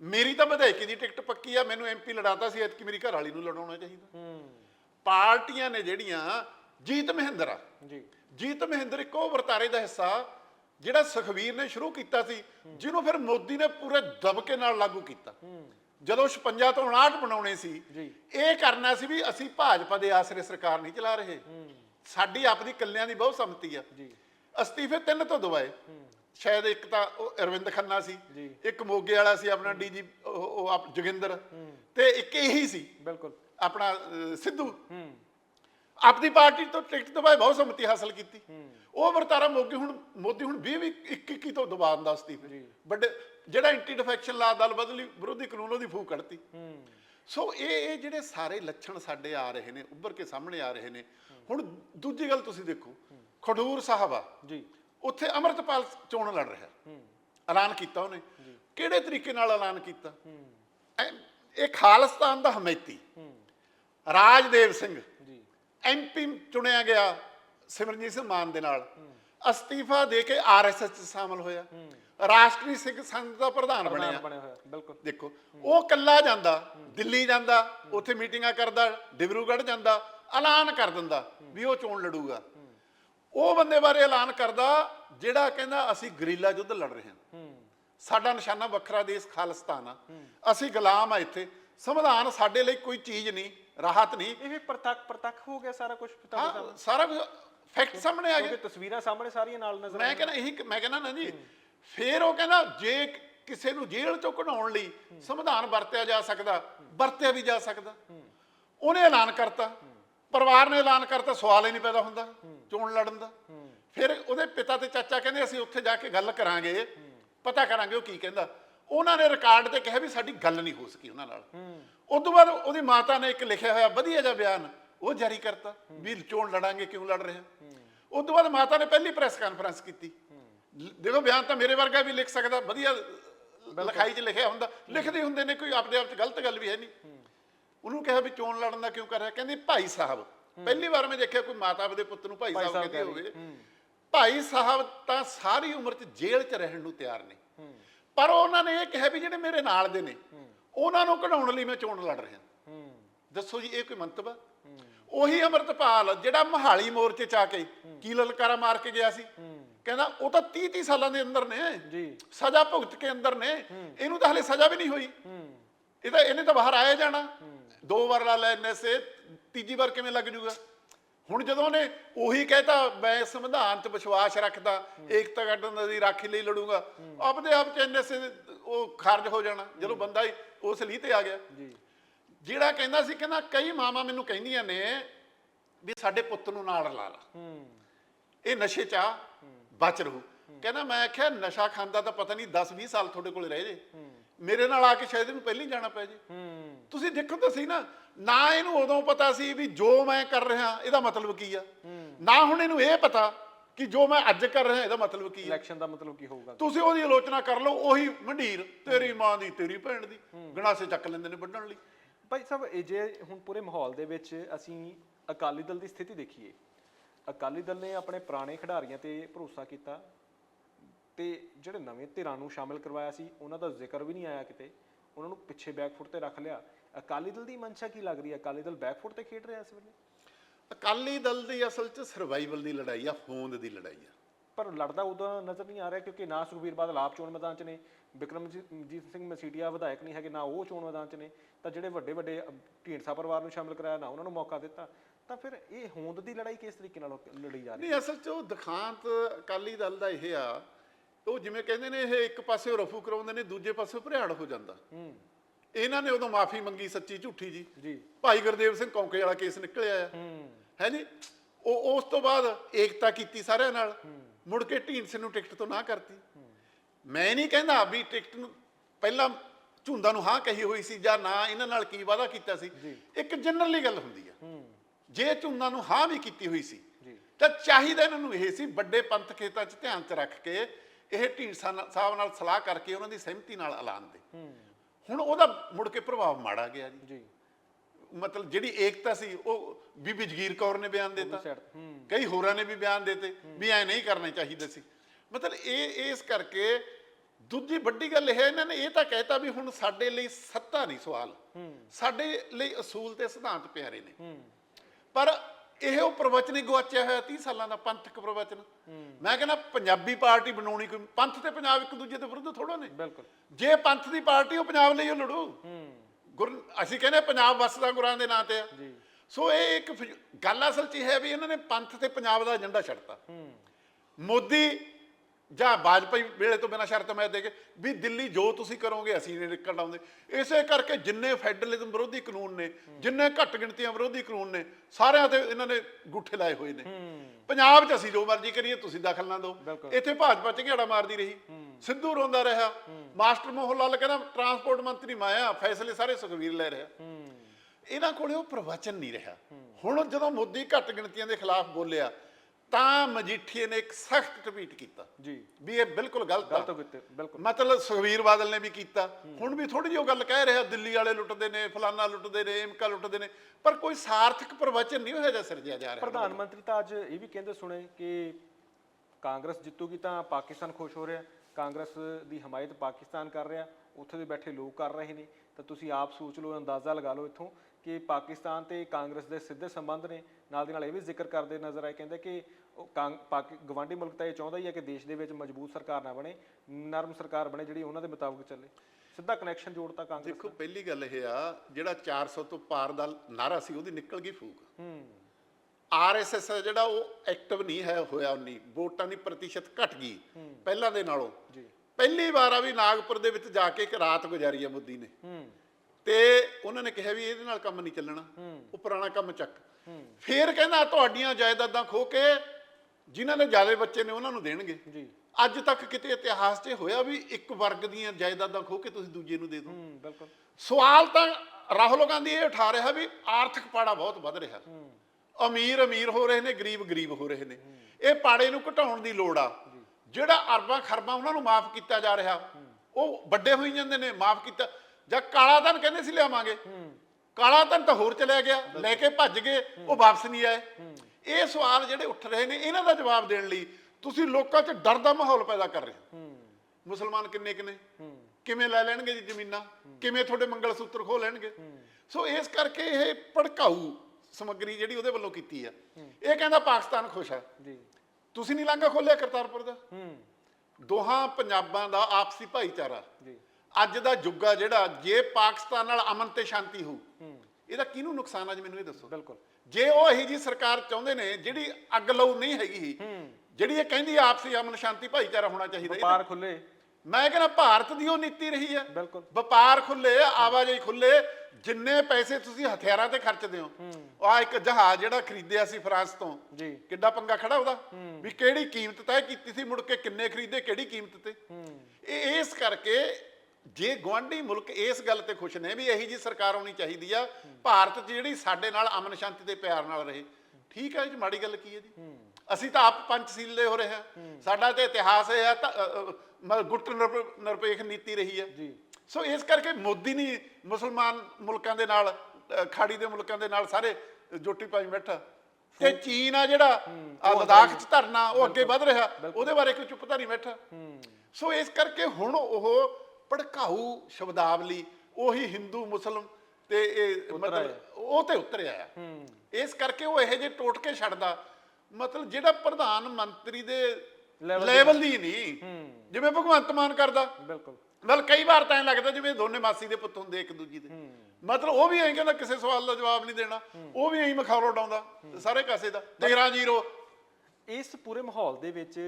ਮੇਰੀ ਤਾਂ ਵਿਧਾਇਕੀ ਦੀ ਟਿਕਟ ਪੱਕੀ ਆ ਮੈਨੂੰ ਐਮਪੀ ਲੜਾਤਾ ਸੀ ਐਤਕੀ ਮੇਰੀ ਘਰ ਵਾਲੀ ਨੂੰ ਲੜਾਉਣਾ ਚਾਹੀਦਾ। ਪਾਰਟੀਆਂ ਨੇ ਜਿਹੜੀਆਂ ਜੀਤ ਮਹਿੰਦਰ ਆ। ਜੀ। ਜੀਤ ਮਹਿੰਦਰ ਇੱਕ ਵਰਤਾਰੇ ਦਾ ਹਿੱਸਾ ਜਿਹੜਾ ਸੁਖਵੀਰ ਨੇ ਸ਼ੁਰੂ ਕੀਤਾ ਸੀ ਜਿਹਨੂੰ ਫਿਰ ਮੋਦੀ ਨੇ ਪੂਰੇ ਦਬਕੇ ਨਾਲ ਲਾਗੂ ਕੀਤਾ। ਜਦੋਂ 56 ਤੋਂ 59 ਬਣਾਉਣੇ ਸੀ। ਇਹ ਕਰਨਾ ਸੀ ਵੀ ਅਸੀਂ ਭਾਜਪਾ ਦੇ ਆਸਰੇ ਸਰਕਾਰ ਨਹੀਂ ਚਲਾ ਰਹੇ। ਸਾਡੀ ਆਪਦੀ ਕੱਲਿਆਂ ਦੀ ਬਹੁਤ ਸੰਮਤੀ ਆ। ਜੀ। ਅਸਤੀਫੇ ਤਿੰਨ ਤੋਂ ਦਵਾਏ ਸ਼ਾਇਦ ਇੱਕ ਤਾਂ ਉਹ ਅਰਵਿੰਦ ਖੰਨਾ ਸੀ। ਇੱਕ ਮੋਗੇ ਵਾਲਾ ਸੀ ਆਪਣਾ ਡੀਜੀ ਉਹ ਜੋਗਿੰਦਰ ਤੇ ਇੱਕ ਇਹੀ ਸੀ। ਬਿਲਕੁਲ। ਆਪਣਾ ਸਿੱਧੂ। ਆਪਣੀ ਪਾਰਟੀ ਤੋਂ ਟਿਕਟ ਦਵਾਏ ਬਹੁਤ ਸੰਮਤੀ ਹਾਸਲ ਕੀਤੀ। ਉਹ ਵਰਤਾਰਾ ਮੋਦੀ ਹੁਣ ਮੋਦੀ ਹੁਣ 20 ਵੀ 21 21 ਤੋਂ ਦਬਾਅ ਦਾ ਅਸਤੀਫੇ ਵੱਡੇ ਜਿਹੜਾ ਐਂਟੀ ਡਿਫੈਕਸ਼ਨ ਲਾ ਦਲ ਬਦਲੀ ਵਿਰੋਧੀ ਕਾਨੂੰਨ ਉਹਦੀ ਫੂਕ ਕੱਢਤੀ। ਸੋ ਇਹ ਇਹ ਜਿਹੜੇ ਸਾਰੇ ਲੱਛਣ ਸਾਡੇ ਆ ਰਹੇ ਨੇ ਉੱਭਰ ਕੇ ਸਾਹਮਣੇ ਆ ਰਹੇ ਨੇ ਹੁਣ ਦੂਜੀ ਗੱਲ ਤੁਸੀਂ ਦੇਖੋ ਖਡੂਰ ਸਾਹਿਬ ਆ। ਜੀ। ਉੱਥੇ ਅਮਰਤਪਾਲ ਚੋਣ ਲੜ ਰਿਹਾ। ਐਲਾਨ ਕੀਤਾ ਉਹਨੇ। ਕਿਹੜੇ ਤਰੀਕੇ ਨਾਲ ਐਲਾਨ ਕੀਤਾ? ਇਹ ਖਾਲਿਸਤਾਨ ਦਾ ਹਮੈਤੀ। ਰਾਜਦੇਵ ਸਿੰਘ। ਐਮਪੀ ਚੁਣਿਆ ਗਿਆ ਸਿਮਰਨਜੀਤ ਸਿੰਘ ਮਾਨ ਦੇ ਨਾਲ। ਅਸਤੀਫਾ ਦੇ ਕੇ ਆਰਐਸਐਸ ਚ ਸ਼ਾਮਲ ਹੋਇਆ। ਰਾਸ਼ਟਰੀ ਸਿੱਖ ਸੰਘ ਦਾ ਪ੍ਰਧਾਨ ਬਣਿਆ। ਬਿਲਕੁਲ। ਦੇਖੋ ਉਹ ਕੱਲਾ ਜਾਂਦਾ ਦਿੱਲੀ ਜਾਂਦਾ ਉੱਥੇ ਮੀਟਿੰਗਾਂ ਕਰਦਾ ਡਿਬਰੂਗੜ੍ਹ ਜਾਂਦਾ ਐਲਾਨ ਕਰ ਦਿੰਦਾ ਵੀ ਉਹ ਚੋਣ ਲੜੂਗਾ। ਉਹ ਬੰਦੇ ਬਾਰੇ ਐਲਾਨ ਕਰਦਾ ਜਿਹੜਾ ਕਹਿੰਦਾ ਅਸੀਂ ਗਰੀਲਾ ਯੁੱਧ ਲੜ ਰਹੇ ਹੂੰ। ਸਾਡਾ ਨਿਸ਼ਾਨਾ ਵੱਖਰਾ ਦੇਸ਼ ਖਾਲਿਸਤਾਨ ਆ। ਅਸੀਂ ਗੁਲਾਮ ਆ ਇੱਥੇ। ਸੰਵਿਧਾਨ ਸਾਡੇ ਲਈ ਕੋਈ ਚੀਜ਼ ਨਹੀਂ ਰਾਹਤ ਨਹੀਂ। ਇਹ ਵੀ ਪ੍ਰਤੱਖ ਪ੍ਰਤੱਖ ਹੋ ਗਿਆ ਸਾਰਾ ਕੁਝ ਪਿਤਾ ਹਾਂ ਸਾਰਾ ਫੈਕਟ ਸਾਹਮਣੇ ਆ ਕਿਉਂਕਿ ਗਿਆ ਤਸਵੀਰਾਂ ਸਾਹਮਣੇ ਸਾਰੀਆਂ ਨਾਲ ਨਜ਼ਰ ਮੈਂ ਕਹਿੰਦਾ ਇਹੀ ਮੈਂ ਕਹਿੰਦਾ ਨਾ ਜੀ ਫੇਰ ਉਹ ਕਹਿੰਦਾ ਜੇ ਕਿਸੇ ਨੂੰ ਜੇਲ੍ਹ ਚੋਂ ਕਢਾਉਣ ਲਈ ਸੰਵਿਧਾਨ ਵਰਤਿਆ ਜਾ ਸਕਦਾ ਵਰਤਿਆ ਵੀ ਜਾ ਸਕਦਾ। ਉਹਨੇ ਐਲਾਨ ਕਰਤਾ। ਪਰਿਵਾਰ ਨੇ ਐਲਾਨ ਕਰਤਾ ਸਵਾਲ ਹੀ ਨਹੀਂ ਪੈਦਾ ਹੁੰਦਾ ਚੋਣ ਲੜਨ ਦਾ। ਫਿਰ ਉਹਦੇ ਪਿਤਾ ਤੇ ਚਾਚਾ ਕਹਿੰਦੇ ਅਸੀਂ ਉੱਥੇ ਜਾ ਕੇ ਗੱਲ ਕਰਾਂਗੇ। ਪਤਾ ਕਰਾਂਗੇ ਉਹ ਕੀ ਕਹਿੰਦਾ। ਉਹਨਾਂ ਨੇ ਰਿਕਾਰਡ ਤੇ ਕਿਹਾ ਵੀ ਸਾਡੀ ਗੱਲ ਨਹੀਂ ਹੋ ਸਕੀ ਉਹਨਾਂ ਨਾਲ। ਉਸ ਤੋਂ ਬਾਅਦ ਉਹਦੀ ਮਾਤਾ ਨੇ ਇੱਕ ਲਿਖਿਆ ਹੋਇਆ ਵਧੀਆ ਜਿਹਾ ਬਿਆਨ ਉਹ ਜਾਰੀ ਕਰਤਾ ਵੀ ਚੋਣ ਲੜਾਂਗੇ ਕਿਉਂ ਲੜ ਰਹੇ ਉਸ ਤੋਂ ਬਾਅਦ ਮਾਤਾ ਨੇ ਪਹਿਲੀ ਪ੍ਰੈਸ ਕਾਨਫਰੰਸ ਕੀਤੀ। ਦੇਖੋ ਬਿਆਨ ਤਾਂ ਮੇਰੇ ਵਰਗਾ ਵੀ ਲਿਖ ਸਕਦਾ ਵਧੀਆ ਲਿਖਾਈ 'ਚ ਲਿਖਿਆ ਹੁੰਦਾ ਲਿਖਦੇ ਹੁੰਦੇ ਨੇ ਕੋਈ ਆਪਦੇ ਆਪ 'ਚ ਗਲਤ ਗੱਲ ਵੀ ਹੈ ਨਹੀਂ। ਉਹਨੂੰ ਕਿਹਾ ਵੀ ਚੋਣ ਲੜਨ ਦਾ ਕਿਉਂ ਕਰ ਰਿਹਾ? ਕਹਿੰਦੀ ਭਾਈ ਸਾਹਿਬ ਪਹਿਲੀ ਵਾਰ ਮੈਂ ਦੇਖਿਆ ਕੋਈ ਮਾਤਾ ਆਪਦੇ ਪੁੱਤ ਨੂੰ ਭਾਈ ਸਾਹਿਬ ਕਹਿੰਦੀ ਕਹਿ ਹੋਵੇ ਭਾਈ ਸਾਹਿਬ ਤਾਂ ਸਾਰੀ ਉਮਰ 'ਚ ਜੇਲ੍ਹ 'ਚ ਰਹਿਣ ਨੂੰ ਤਿਆਰ ਨੇ। ਪਰ ਉਹਨਾਂ ਨੇ ਇਹ ਕਿਹਾ ਵੀ ਜਿਹੜੇ ਮੇਰੇ ਨਾਲ ਦੇ ਨੇ ਉਹਨਾਂ ਨੂੰ ਕਢਾਉਣ ਲਈ ਮੈਂ ਚੋਣ ਲੜ ਰਿਹਾ। ਦੱਸੋ ਜੀ ਇਹ ਕੋਈ ਮੰਤਵ ਆ? ਉਹੀ ਅਮਰਤਪਾਲ ਜਿਹੜਾ ਮਹਾਲੀ ਮੋਰਚੇ ਚ ਆ ਕੇ ਕੀ ਲਲਕਾਰਾ ਮਾਰ ਕੇ ਗਿਆ ਸੀ। ਕਹਿੰਦਾ ਉਹ ਤਾਂ 30 30 ਸਾਲਾਂ ਦੇ ਅੰਦਰ ਨੇ। ਜੀ। ਸਜ਼ਾ ਭੁਗਤ ਕੇ ਅੰਦਰ ਨੇ। ਇਹਨੂੰ ਤਾਂ ਹਲੇ ਸਜ਼ਾ ਵੀ ਨਹੀਂ ਹੋਈ। ਇਹ ਤਾਂ ਇਹਨੇ ਤਾਂ ਬਾਹਰ ਆਇਆ ਜਾਣਾ। ਦੋ ਵਾਰ ਲਾ ਲੈ ਐਨਐਸਏ ਤੀਜੀ ਵਾਰ ਕਿਵੇਂ ਲੱਗ ਜੂਗਾ? ਹੁਣ ਜਦੋਂ ਉਹਨੇ ਉਹੀ ਕਹਿਤਾ ਮੈਂ ਸੰਵਿਧਾਨ 'ਚ ਵਿਸ਼ਵਾਸ ਰੱਖਦਾ ਏਕਤਾ ਕੱਢਣ ਦੀ ਰਾਖੀ ਲਈ ਲੜੂਗਾ। ਆਪਦੇ ਆਪ 'ਚ ਐਨਐਸਏ ਉਹ ਖਾਰਜ ਹੋ ਜਾਣਾ ਜਦੋਂ ਬੰਦਾ ਹੀ ਉਸ ਲਈ ਤੇ ਆ ਗਿਆ। ਜੀ। ਜਿਹੜਾ ਕਹਿੰਦਾ ਸੀ ਕਹਿੰਦਾ ਕਈ ਮਾਵਾਂ ਮੈਨੂੰ ਕਹਿੰਦੀਆਂ ਨੇ ਵੀ ਸਾਡੇ ਪੁੱਤ ਨੂੰ ਨਾਲ ਲਾ ਲਾ। ਇਹ ਨਸ਼ੇ ਚ ਆ ਬਚ ਰਹੂ। ਕਹਿੰਦਾ ਮੈਂ ਆਖਿਆ ਨਸ਼ਾ ਖਾਂਦਾ ਤਾਂ ਪਤਾ ਨਹੀਂ 10 20 ਸਾਲ ਤੁਹਾਡੇ ਕੋਲ ਰਹਿ ਜੇ। ਮੇਰੇ ਨਾਲ ਆ ਕੇ ਸ਼ਾਇਦ ਇਹਨੂੰ ਪਹਿਲਾਂ ਹੀ ਜਾਣਾ ਪੈ ਜੇ। ਹੂੰ। ਤੁਸੀਂ ਦੇਖੋ ਤਾਂ ਸਹੀ ਨਾ ਨਾ ਇਹਨੂੰ ਉਦੋਂ ਪਤਾ ਸੀ ਵੀ ਜੋ ਮੈਂ ਕਰ ਰਿਹਾ ਇਹਦਾ ਮਤਲਬ ਕੀ ਆ। ਨਾ ਹੁਣ ਇਹਨੂੰ ਇਹ ਪਤਾ ਕਿ ਜੋ ਮੈਂ ਅੱਜ ਕਰ ਰਿਹਾ ਇਹਦਾ ਮਤਲਬ ਕੀ ਆ। ਇਲੈਕਸ਼ਨ ਦਾ ਮਤਲਬ ਕੀ ਹੋਊਗਾ? ਤੁਸੀਂ ਉਹਦੀ ਆਲੋਚਨਾ ਕਰ ਲਓ ਉਹੀ ਮੰਡੀਰ ਤੇਰੀ ਮਾਂ ਦੀ ਤੇਰੀ ਭੈਣ ਦੀ ਗਣਾਸੇ ਚੱਕ ਲੈਂਦੇ ਨੇ ਵੱਢਣ ਲਈ। ਭਾਈ ਸਾਹਿਬ ਇਹ ਜੇ ਹੁਣ ਪੂਰੇ ਮਾਹੌਲ ਦੇ ਵਿੱਚ ਅਸੀਂ ਅਕਾਲੀ ਦਲ ਦੀ ਸਥਿਤੀ ਦੇਖੀਏ ਅਕਾਲੀ ਦਲ ਨੇ ਆਪਣੇ ਪੁਰਾਣੇ ਖਿਡਾਰੀਆਂ ਤੇ ਭਰੋਸਾ ਕੀਤਾ ਤੇ ਜਿਹੜੇ ਨਵੇਂ ਧਿਰਾਂ ਨੂੰ ਸ਼ਾਮਿਲ ਕਰਵਾਇਆ ਸੀ ਉਹਨਾਂ ਦਾ ਜ਼ਿਕਰ ਵੀ ਨਹੀਂ ਆਇਆ ਕਿਤੇ। ਉਹਨਾਂ ਨੂੰ ਪਿੱਛੇ ਬੈਕਫੁੱਟ ਤੇ ਰੱਖ ਲਿਆ। ਅਕਾਲੀ ਦਲ ਦੀ ਮਨਸ਼ਾ ਕੀ ਲੱਗ ਰਹੀ ਹੈ? ਅਕਾਲੀ ਦਲ ਬੈਕਫੁੱਟ ਤੇ ਖੇਡ ਰਿਹਾ ਇਸ ਵੇਲੇ? ਅਕਾਲੀ ਦਲ ਦੀ ਅਸਲ 'ਚ ਸਰਵਾਈਵਲ ਦੀ ਲੜਾਈ ਆ ਹੋਂਦ ਦੀ ਲੜਾਈ ਆ। ਪਰ ਲੜਦਾ ਉਦੋਂ ਨਜ਼ਰ ਨਹੀਂ ਆ ਰਿਹਾ ਕਿਉਂਕਿ ਨਾ ਸੁਖਬੀਰ ਬਾਦਲ ਆਪ ਚੋਣ ਮੈਦਾਨ 'ਚ ਨੇ ਬਿਕਰਮਜੀਤ ਸਿੰਘ ਮਸੀਟੀਆ ਵਿਧਾਇਕ ਨਹੀਂ ਹੈਗੇ ਨਾ ਉਹ ਚੋਣ ਮੈਦਾਨ 'ਚ ਨੇ। ਤਾਂ ਜਿਹੜੇ ਵੱਡੇ ਵੱਡੇ ਢੀਂਡਸਾ ਪਰਿਵਾਰ ਨੂੰ ਸ਼ਾਮਿਲ ਕਰਾਇਆ ਨਾ ਉਹਨਾਂ ਨੂੰ ਮੌਕਾ ਦਿੱਤਾ। ਤਾਂ ਫਿਰ ਇਹ ਹੋਂਦ ਦੀ ਲੜਾਈ ਕਿਸ ਤਰੀਕੇ ਨਾਲ ਲੜੀ ਜਾ ਰਹੀ ਹੈ? ਨਹੀਂ ਅਸਲ 'ਚ ਉਹ ਦਿਖਾਂਤ ਅਕਾਲੀ ਦਲ ਦਾ ਇਹ ਆ ਉਹ ਜਿਵੇਂ ਕਹਿੰਦੇ ਨੇ ਇਹ ਇੱਕ ਪਾਸੇ ਰਫੂ ਕਰਾਉਂਦੇ ਨੇ ਦੂਜੇ ਪਾਸੇ ਭਰਿਆੜ ਹੋ ਜਾਂਦਾ। ਹੂੰ। ਇਹਨਾਂ ਨੇ ਉਦੋਂ ਮਾਫੀ ਮੰਗੀ ਸੱਚੀ ਝੂਠੀ ਜੀ। ਜੀ। ਭਾਈ ਗੁਰਦੇਵ ਸਿੰਘ ਕੌਂਕੇ ਵਾਲਾ ਕੇਸ ਨਿਕਲਿਆ ਆ। ਹੂੰ। ਹੈ ਜੀ? ਉਹ ਉਸ ਤੋਂ ਬਾਅਦ ਏਕਤਾ ਕੀਤੀ ਸਾਰਿਆਂ ਨਾਲ। ਮੁੜ ਕੇ ਢੀਂਡਸੇ ਨੂੰ ਟਿਕਟ ਤੋਂ ਨਾ ਕਰਤੀ। ਮੈਂ ਨਹੀਂ ਕਹਿੰਦਾ ਵੀ ਟਿਕਟ ਨੂੰ ਪਹਿਲਾਂ ਝੁੰਦਾ ਨੂੰ ਹਾਂ ਕਹੀ ਹੋਈ ਸੀ ਜਾਂ ਨਾ ਇਹਨਾਂ ਨਾਲ ਕੀ ਵਾਅਦਾ ਕੀਤਾ ਸੀ। ਇੱਕ ਜਨਰਲੀ ਗੱਲ ਹੁੰਦੀ ਆ। ਹੂੰ। ਜੇ ਝੁੰਦਾ ਨੂੰ ਹਾਂ ਵੀ ਕੀਤੀ ਹੋਈ ਸੀ ਤਾਂ ਚਾਹੀਦਾ ਇਹਨਾਂ ਨੂੰ ਇਹ ਸੀ ਵੱਡੇ ਪੰਥ ਖੇਤਾਂ 'ਚ ਧਿਆਨ 'ਚ ਰੱਖ ਕੇ ਇਹ ਢੀਂਡਸਾ ਸਾਹਿਬ ਨਾਲ ਸਲਾਹ ਕਰਕੇ ਉਹਨਾਂ ਦੀ ਸਹਿਮਤੀ ਨਾਲ ਐਲਾਨ ਦੇ। ਹੁਣ ਉਹਦਾ ਮੁੜ ਕੇ ਪ੍ਰਭਾਵ ਮਾੜਾ ਗਿਆ ਜੀ। ਮਤਲਬ ਜਿਹੜੀ ਏਕਤਾ ਸੀ ਉਹ ਬੀਬੀ ਜਗੀਰ ਕੌਰ ਨੇ ਬਿਆਨ ਦਿੱਤਾ। ਕਈ ਹੋਰਾਂ ਨੇ ਵੀ ਬਿਆਨ ਦਿੱਤੇ ਵੀ ਐ ਨਹੀਂ ਕਰਨਾ ਚਾਹੀਦਾ ਸੀ। ਮਤਲਬ ਇਹ ਇਸ ਕਰਕੇ ਦੂਜੀ ਵੱਡੀ ਗੱਲ ਇਹ ਹੈ ਇਹਨਾਂ ਨੇ ਇਹ ਤਾਂ ਕਹਿਤਾ ਵੀ ਹੁਣ ਸਾਡੇ ਲਈ ਸੱਤਾ ਨਹੀਂ ਸਵਾਲ। ਸਾਡੇ ਲਈ ਅਸੂਲ ਤੇ ਸਿਧਾਂਤ ਪਿਆਰੇ ਨੇ। ਪਰ ਇਹ ਉਹ ਪ੍ਰਵਚਨ ਹੀ ਗਵਾਚਿਆ ਹੋਇਆ 30 ਸਾਲਾਂ ਦਾ ਪੰਥਕ ਪ੍ਰਵਚਨ। ਮੈਂ ਕਹਿੰਦਾ ਪੰਜਾਬੀ ਪਾਰਟੀ ਬਣਾਉਣੀ ਕੋਈ ਪੰਥ ਤੇ ਪੰਜਾਬ ਇੱਕ ਦੂਜੇ ਦੇ ਵਿਰੁੱਧ ਥੋੜਾ ਨੇ। ਬਿਲਕੁਲ। ਜੇ ਪੰਥ ਦੀ ਪਾਰਟੀ ਉਹ ਪੰਜਾਬ ਲਈ ਉਹ ਲੜੂ। ਗੁਰ ਅਸੀਂ ਕਹਿੰਦੇ ਪੰਜਾਬ ਵਸਦਾ ਗੁਰਾਂ ਦੇ ਨਾਂ ਤੇ ਆ। ਸੋ ਇਹ ਇੱਕ ਗੱਲ ਅਸਲ 'ਚ ਇਹ ਹੈ ਵੀ ਇਹਨਾਂ ਨੇ ਪੰਥ ਤੇ ਪੰਜਾਬ ਦਾ ਏਜੰਡਾ ਛੱਡਤਾ। ਮੋਦੀ ਜਾਂ ਵਾਜਪਾਈ ਵੇਲੇ ਤੋਂ ਬਿਨਾਂ ਸ਼ਰਤ ਮੈਂ ਦੇ ਕੇ ਵੀ ਦਿੱਲੀ ਜੋ ਤੁਸੀਂ ਕਰੋਗੇ ਅਸੀਂ ਨਹੀਂ ਨਿਕਲ ਆਉਂਦੇ ਇਸੇ ਕਰਕੇ ਜਿੰਨੇ ਫੈਡਰਲਿਜ਼ਮ ਵਿਰੋਧੀ ਕਾਨੂੰਨ ਨੇ ਜਿੰਨੇ ਘੱਟ ਗਿਣਤੀਆਂ ਵਿਰੋਧੀ ਕਾਨੂੰਨ ਨੇ ਸਾਰਿਆਂ ਤੇ ਇਹਨਾਂ ਨੇ ਗੁੱਠੇ ਲਾਏ ਹੋਏ ਨੇ। ਪੰਜਾਬ 'ਚ ਅਸੀਂ ਜੋ ਮਰਜ਼ੀ ਕਰੀਏ ਤੁਸੀਂ ਦਖਲ ਨਾ ਦਿਓ। ਇੱਥੇ ਭਾਜਪਾ ਝਗੜਾ ਮਾਰਦੀ ਰਹੀ। ਸਿੱਧੂ ਰੋਂਦਾ ਰਿਹਾ। ਮਾਸਟਰ ਮੋਹਨ ਲਾਲ ਕਹਿੰਦਾ ਟਰਾਂਸਪੋਰਟ ਮੰਤਰੀ ਮਾਇਆ ਫੈਸਲੇ ਸਾਰੇ ਸੁਖਵੀਰ ਲੈ ਰਿਹਾ। ਇਹਨਾਂ ਕੋਲੇ ਉਹ ਪ੍ਰਵਚਨ ਨਹੀਂ ਰਿਹਾ। ਹੁਣ ਜਦੋਂ ਮੋਦੀ ਘੱਟ ਗਿਣਤੀਆਂ ਦੇ ਖਿਲਾਫ ਬੋਲਿਆ ਤਾਂ ਮਜੀਠੀਏ ਨੇ ਇੱਕ ਸਖਤ ਟਵੀਟ ਕੀਤਾ। ਜੀ। ਵੀ ਇਹ ਬਿਲਕੁਲ ਗਲਤ ਗਲਤ ਆ ਗਏ ਬਿਲਕੁਲ। ਮਤਲਬ ਸੁਖਵੀਰ ਬਾਦਲ ਨੇ ਵੀ ਕੀਤਾ। ਹੁਣ ਵੀ ਥੋੜੀ ਜਿਹੀ ਉਹ ਗੱਲ ਕਹਿ ਰਿਹਾ ਦਿੱਲੀ ਵਾਲੇ ਲੁੱਟਦੇ ਨੇ ਫਲਾਨਾ ਲੁੱਟਦੇ ਨੇ ਏਮਕਾ ਲੁੱਟਦੇ ਨੇ ਪਰ ਕੋਈ ਸਾਰਥਕ ਪ੍ਰਵਚਨ ਨਹੀਂ ਹੋਇਆ ਜਾ ਸਿਰਜਿਆ ਜਾ ਰਿਹਾ। ਪ੍ਰਧਾਨ ਮੰਤਰੀ ਤਾਂ ਅੱਜ ਇਹ ਵੀ ਕਹਿੰਦੇ ਸੁਣੇ ਕਿ ਕਾਂਗਰਸ ਜਿੱਤੂਗੀ ਤਾਂ ਪਾਕਿਸਤਾਨ ਖੁਸ਼ ਹੋ ਰਿਹਾ ਕਾਂਗਰਸ ਦੀ ਹਮਾਇਤ ਪਾਕਿਸਤਾਨ ਕਰ ਰਿਹਾ ਉੱਥੇ ਦੇ ਬੈਠੇ ਲੋਕ ਕਰ ਰਹੇ ਨੇ। ਤਾਂ ਤੁਸੀਂ ਆਪ ਸੋਚ ਲਓ ਅੰਦਾਜ਼ਾ ਲਗਾ ਲਓ ਇੱਥੋਂ ਕਿ ਪਾਕਿਸਤਾਨ ਤੇ ਕਾਂਗਰਸ ਦੇ ਸਿੱਧੇ ਸੰਬੰਧ ਨੇ ਨਾਲ ਦੀ ਨਾਲ ਇਹ ਵੀ ਜ਼ਿਕਰ ਕਰਦੇ ਨਜ਼ਰ ਆਏ ਕਹਿੰਦੇ ਕਿ ਗਵਾਂਢੀ ਮੁਲਕ ਤਾਂ ਇਹ ਚਾਹੁੰਦਾ ਹੀ ਹੈ ਕਿ ਦੇਸ਼ ਦੇ ਵਿੱਚ ਮਜ਼ਬੂਤ ਸਰਕਾਰ ਨਾ ਬਣੇ ਨਰਮ ਸਰਕਾਰ ਬਣੇ ਜਿਹੜੀ ਉਹਨਾਂ ਦੇ ਮੁਤਾਬਕ ਚੱਲੇ। ਸਿੱਧਾ ਕਨੈਕਸ਼ਨ ਜੋੜਤਾ ਕਾਂਗਰਸ ਦੇਖੋ ਪਹਿਲੀ ਗੱਲ ਇਹ ਆ ਜਿਹੜਾ 400 ਤੋਂ ਪਾਰ ਦਾ ਨਾਰਾ ਸੀ ਉਹਦੀ ਨਿਕਲ ਗਈ ਫੂਕ। ਹੂੰ। ਆਰਐਸਐਸ ਜਿਹੜਾ ਉਹ ਐਕਟਿਵ ਨਹੀਂ ਹੈ ਹੋਇਆ ਉਨੀ ਵੋਟਾਂ ਦੀ ਪ੍ਰਤੀਸ਼ਤ ਘਟ ਗਈ। ਪਹਿਲਾਂ ਦੇ ਨਾਲੋਂ। ਜੀ। ਪਹਿਲੀ ਵਾਰ ਆ ਵੀ ਨਾਗਪੁਰ ਦੇ ਵਿੱਚ ਜਾ ਕੇ ਇੱਕ ਰਾਤ ਗੁਜ਼ਾਰੀ ਆ ਮੋਦੀ ਨੇ। ਹੂੰ। ਤੇ ਉਹਨਾਂ ਨੇ ਕਿਹਾ ਵੀ ਇਹਦੇ ਨਾਲ ਕੰਮ ਨਹੀਂ ਚੱਲਣਾ। ਉਹ ਪੁਰਾਣਾ ਕੰਮ ਚੱਕ। ਫੇਰ ਕਹਿੰਦਾ ਤੁਹਾਡੀਆਂ ਜਾਇਦਾਦਾਂ ਖੋ ਕੇ ਜਿਨ੍ਹਾਂ ਨੇ ਜ਼ਿਆਦਾ ਬੱਚੇ ਨੇ ਉਹਨਾਂ ਨੂੰ ਦੇਣਗੇ। ਜੀ। ਅੱਜ ਤੱਕ ਕਿਤੇ ਇਤਿਹਾਸ 'ਚ ਹੋਇਆ ਵੀ ਇੱਕ ਵਰਗ ਦੀਆਂ ਜਾਇਦਾਦਾਂ ਖੋ ਕੇ ਤੁਸੀਂ ਦੂਜੇ ਨੂੰ ਦੇ ਦਿਓ। ਬਿਲਕੁਲ। ਸਵਾਲ ਤਾਂ ਰਾਹੁਲ ਗਾਂਧੀ ਇਹ ਉਠਾ ਰਿਹਾ ਵੀ ਆਰਥਿਕ ਪਾੜਾ ਬਹੁਤ ਵੱਧ ਰਿਹਾ। ਅਮੀਰ ਅਮੀਰ ਹੋ ਰਹੇ ਨੇ ਗਰੀਬ ਗਰੀਬ ਹੋ ਰਹੇ ਨੇ। ਇਹ ਪਾੜੇ ਨੂੰ ਘਟਾਉਣ ਦੀ ਲੋੜ ਆ। ਜਿਹੜਾ ਅਰਬਾਂ ਖਰਬਾਂ ਉਹਨਾਂ ਨੂੰ ਮਾਫ ਕੀਤਾ ਜਾ ਰਿਹਾ ਉਹ ਵੱਡੇ ਹੋਈ ਜਾਂਦੇ ਨੇ ਮਾਫ ਕੀਤਾ। ਜਾਂ ਕਾਲਾ ਧਨ ਕਹਿੰਦੇ ਸੀ ਲਿਆਵਾਂਗੇ। ਕਾਲਾ ਧਨ ਤਾਂ ਹੋਰ ਚਲਿਆ ਗਿਆ ਲੈ ਕੇ ਭੱਜ ਗਏ ਉਹ ਵਾਪਸ ਨਹੀਂ ਆਏ। ਇਹ ਸਵਾਲ ਜਿਹੜੇ ਉੱਠ ਰਹੇ ਨੇ ਇਹਨਾਂ ਦਾ ਜਵਾਬ ਦੇਣ ਲਈ ਤੁਸੀਂ ਲੋਕਾਂ 'ਚ ਡਰ ਦਾ ਮਾਹੌਲ ਪੈਦਾ ਕਰ ਰਹੇ ਹੋ। ਮੁਸਲਮਾਨ ਕਿੰਨੇ ਕਿੰਨੇ ਕਿਵੇਂ ਲੈ ਲੈਣਗੇ ਜੀ ਜ਼ਮੀਨਾਂ? ਕਿਵੇਂ ਤੁਹਾਡੇ ਮੰਗਲ ਸੂਤਰ ਖੋ ਲੈਣਗੇ? ਸੋ ਇਸ ਕਰਕੇ ਇਹ ਭੜਕਾਊ ਸਮੱਗਰੀ ਜਿਹੜੀ ਉਹਦੇ ਵੱਲੋਂ ਕੀਤੀ ਆ। ਇਹ ਕਹਿੰਦਾ ਪਾਕਿਸਤਾਨ ਖੁਸ਼ ਹੈ। ਜੀ। ਤੁਸੀਂ ਨਹੀਂ ਲਾਂਘਾ ਖੋਲਿਆ ਕਰਤਾਰਪੁਰ ਦਾ? ਹੂੰ। ਦੋਹਾਂ ਪੰਜਾਬਾਂ ਦਾ ਆਪਸੀ ਭਾਈਚਾਰਾ। ਜੀ। ਅੱਜ ਦਾ ਯੁੱਗ ਆ ਜਿਹੜਾ ਜੇ ਪਾਕਿਸਤਾਨ ਨਾਲ ਅਮਨ ਤੇ ਸ਼ਾਂਤੀ ਹੋ ਇਹਦਾ ਕਿਹਨੂੰ ਨੁਕਸਾਨ ਆ ਜੀ ਮੈਨੂੰ ਇਹ ਦੱਸੋ? ਬਿਲਕੁਲ। ਜੇ ਉਹ ਇਹੀ ਜੀ ਸਰਕਾਰ ਚਾਹੁੰਦੇ ਨੇ ਜਿਹੜੀ ਅੱਗ ਲਾਉ ਨਹੀਂ ਹੈਗੀ ਹੂੰ। ਜਿਹੜੀ ਇਹ ਕਹਿੰਦੀ ਆਪਸੀ ਅਮਨ ਸ਼ਾਂਤੀ ਭਾਈਚਾਰਾ ਹੋਣਾ ਚਾਹੀਦਾ ਵਪਾਰ ਖੁੱਲੇ ਮੈਂ ਕਹਿੰਦਾ ਭਾਰਤ ਦੀ ਉਹ ਨੀਤੀ ਰਹੀ ਹੈ ਬਿਲਕੁਲ। ਵਪਾਰ ਖੁੱਲੇ ਆਵਾਜਾਈ ਖੁੱਲੇ ਜਿੰਨੇ ਪੈਸੇ ਤੁਸੀਂ ਹਥਿਆਰਾਂ ਤੇ ਖਰਚਦੇ ਹੋ ਆ ਇੱਕ ਜਹਾਜ਼ ਜਿਹੜਾ ਖਰੀਦਿਆ ਸੀ ਫਰਾਂਸ ਤੋਂ ਜੀ। ਕਿੱਡਾ ਪੰਗਾ ਖੜਾ ਉਹਦਾ ਵੀ ਕਿਹੜੀ ਕੀਮਤ ਤੈਅ ਕੀਤੀ ਸੀ ਮੁੜ ਕੇ ਕਿੰਨੇ ਖਰੀਦੇ ਕਿਹੜੀ ਕੀਮਤ ਤੇ? ਇਹ ਇਸ ਕਰਕੇ ਜੇ ਗਵਾਂਢੀ ਮੁਲਕ ਇਸ ਗੱਲ ਤੇ ਖੁਸ਼ ਨੇ ਵੀ ਇਹੀ ਜੀ ਸਰਕਾਰ ਹੋਣੀ ਚਾਹੀਦੀ ਆ ਭਾਰਤ 'ਚ ਜਿਹੜੀ ਸਾਡੇ ਨਾਲ ਅਮਨ ਸ਼ਾਂਤੀ ਤੇ ਪਿਆਰ ਨਾਲ ਰਹੇ। ਠੀਕ ਹੈ 'ਚ ਮਾੜੀ ਗੱਲ ਕੀ ਹੈ ਜੀ? ਅਸੀਂ ਤਾਂ ਆਪ ਪੰਚਸ਼ੀਲੇ ਹੋ ਰਹੇ ਹਾਂ। ਸਾਡਾ ਤੇ ਇਤਿਹਾਸ ਇਹ ਹੈ ਗੁੱਟ ਨਿਰਪ- ਨਿਰਪੇਖ ਨੀਤੀ ਰਹੀ ਹੈ ਜੀ। ਸੋ ਇਸ ਕਰਕੇ ਮੋਦੀ ਨਹੀਂ ਮੁਸਲਮਾਨ ਮੁਲਕਾਂ ਦੇ ਨਾਲ ਖਾੜੀ ਦੇ ਮੁਲਕਾਂ ਦੇ ਨਾਲ ਸਾਰੇ ਜੋਟੀ ਪਾਈ ਬੈਠਾ। ਤੇ ਚੀਨ ਆ ਜਿਹੜਾ ਲਦਾਖ 'ਚ ਧਰਨਾ ਉਹ ਅੱਗੇ ਵਧ ਰਿਹਾ। ਉਹਦੇ ਬਾਰੇ ਕੋਈ ਚੁੱਪਤਾ ਨਹੀਂ ਬੈਠਾ। ਸੋ ਇਸ ਕਰਕੇ ਹੁਣ ਉਹ ਭੜਕਾਊ ਸ਼ਬਦਾਵਲੀ ਉਹੀ ਹਿੰਦੂ ਮੁਸਲਮ ਤੇ ਇਹ ਮਤਲਬ ਉਹ ਤੇ ਉਤਰਿਆ ਆ। ਇਸ ਕਰਕੇ ਉਹ ਇਹੋ ਜਿਹੇ ਟੋਟਕੇ ਛੱਡਦਾ। ਮਤਲਬ ਜਿਹੜਾ ਪ੍ਰਧਾਨ ਮੰਤਰੀ ਦੇ ਲੈਵਲ ਦੀ ਨਹੀਂ। ਜਿਵੇਂ ਭਗਵੰਤ ਮਾਨ ਕਰਦਾ। ਬਿਲਕੁਲ। ਨਾਲ ਕਈ ਵਾਰ ਤਾਂ ਐਂ ਲੱਗਦਾ ਜਿਵੇਂ ਦੋਨੇ ਮਾਸੀ ਦੇ ਪੁੱਤ ਹੁੰਦੇ ਇੱਕ ਦੂਜੀ ਦੇ। ਮਤਲਬ ਉਹ ਵੀ ਐਂ ਕਹਿੰਦਾ ਕਿਸੇ ਸਵਾਲ ਦਾ ਜਵਾਬ ਨਹੀਂ ਦੇਣਾ। ਉਹ ਵੀ ਐਂ ਮਖੌਲ ਉਡਾਉਂਦਾ ਸਾਰੇ ਕਾਸੇ ਦਾ। 13 ਜ਼ੀਰੋ। ਇਸ ਪੂਰੇ ਮਾਹੌਲ ਦੇ ਵਿੱਚ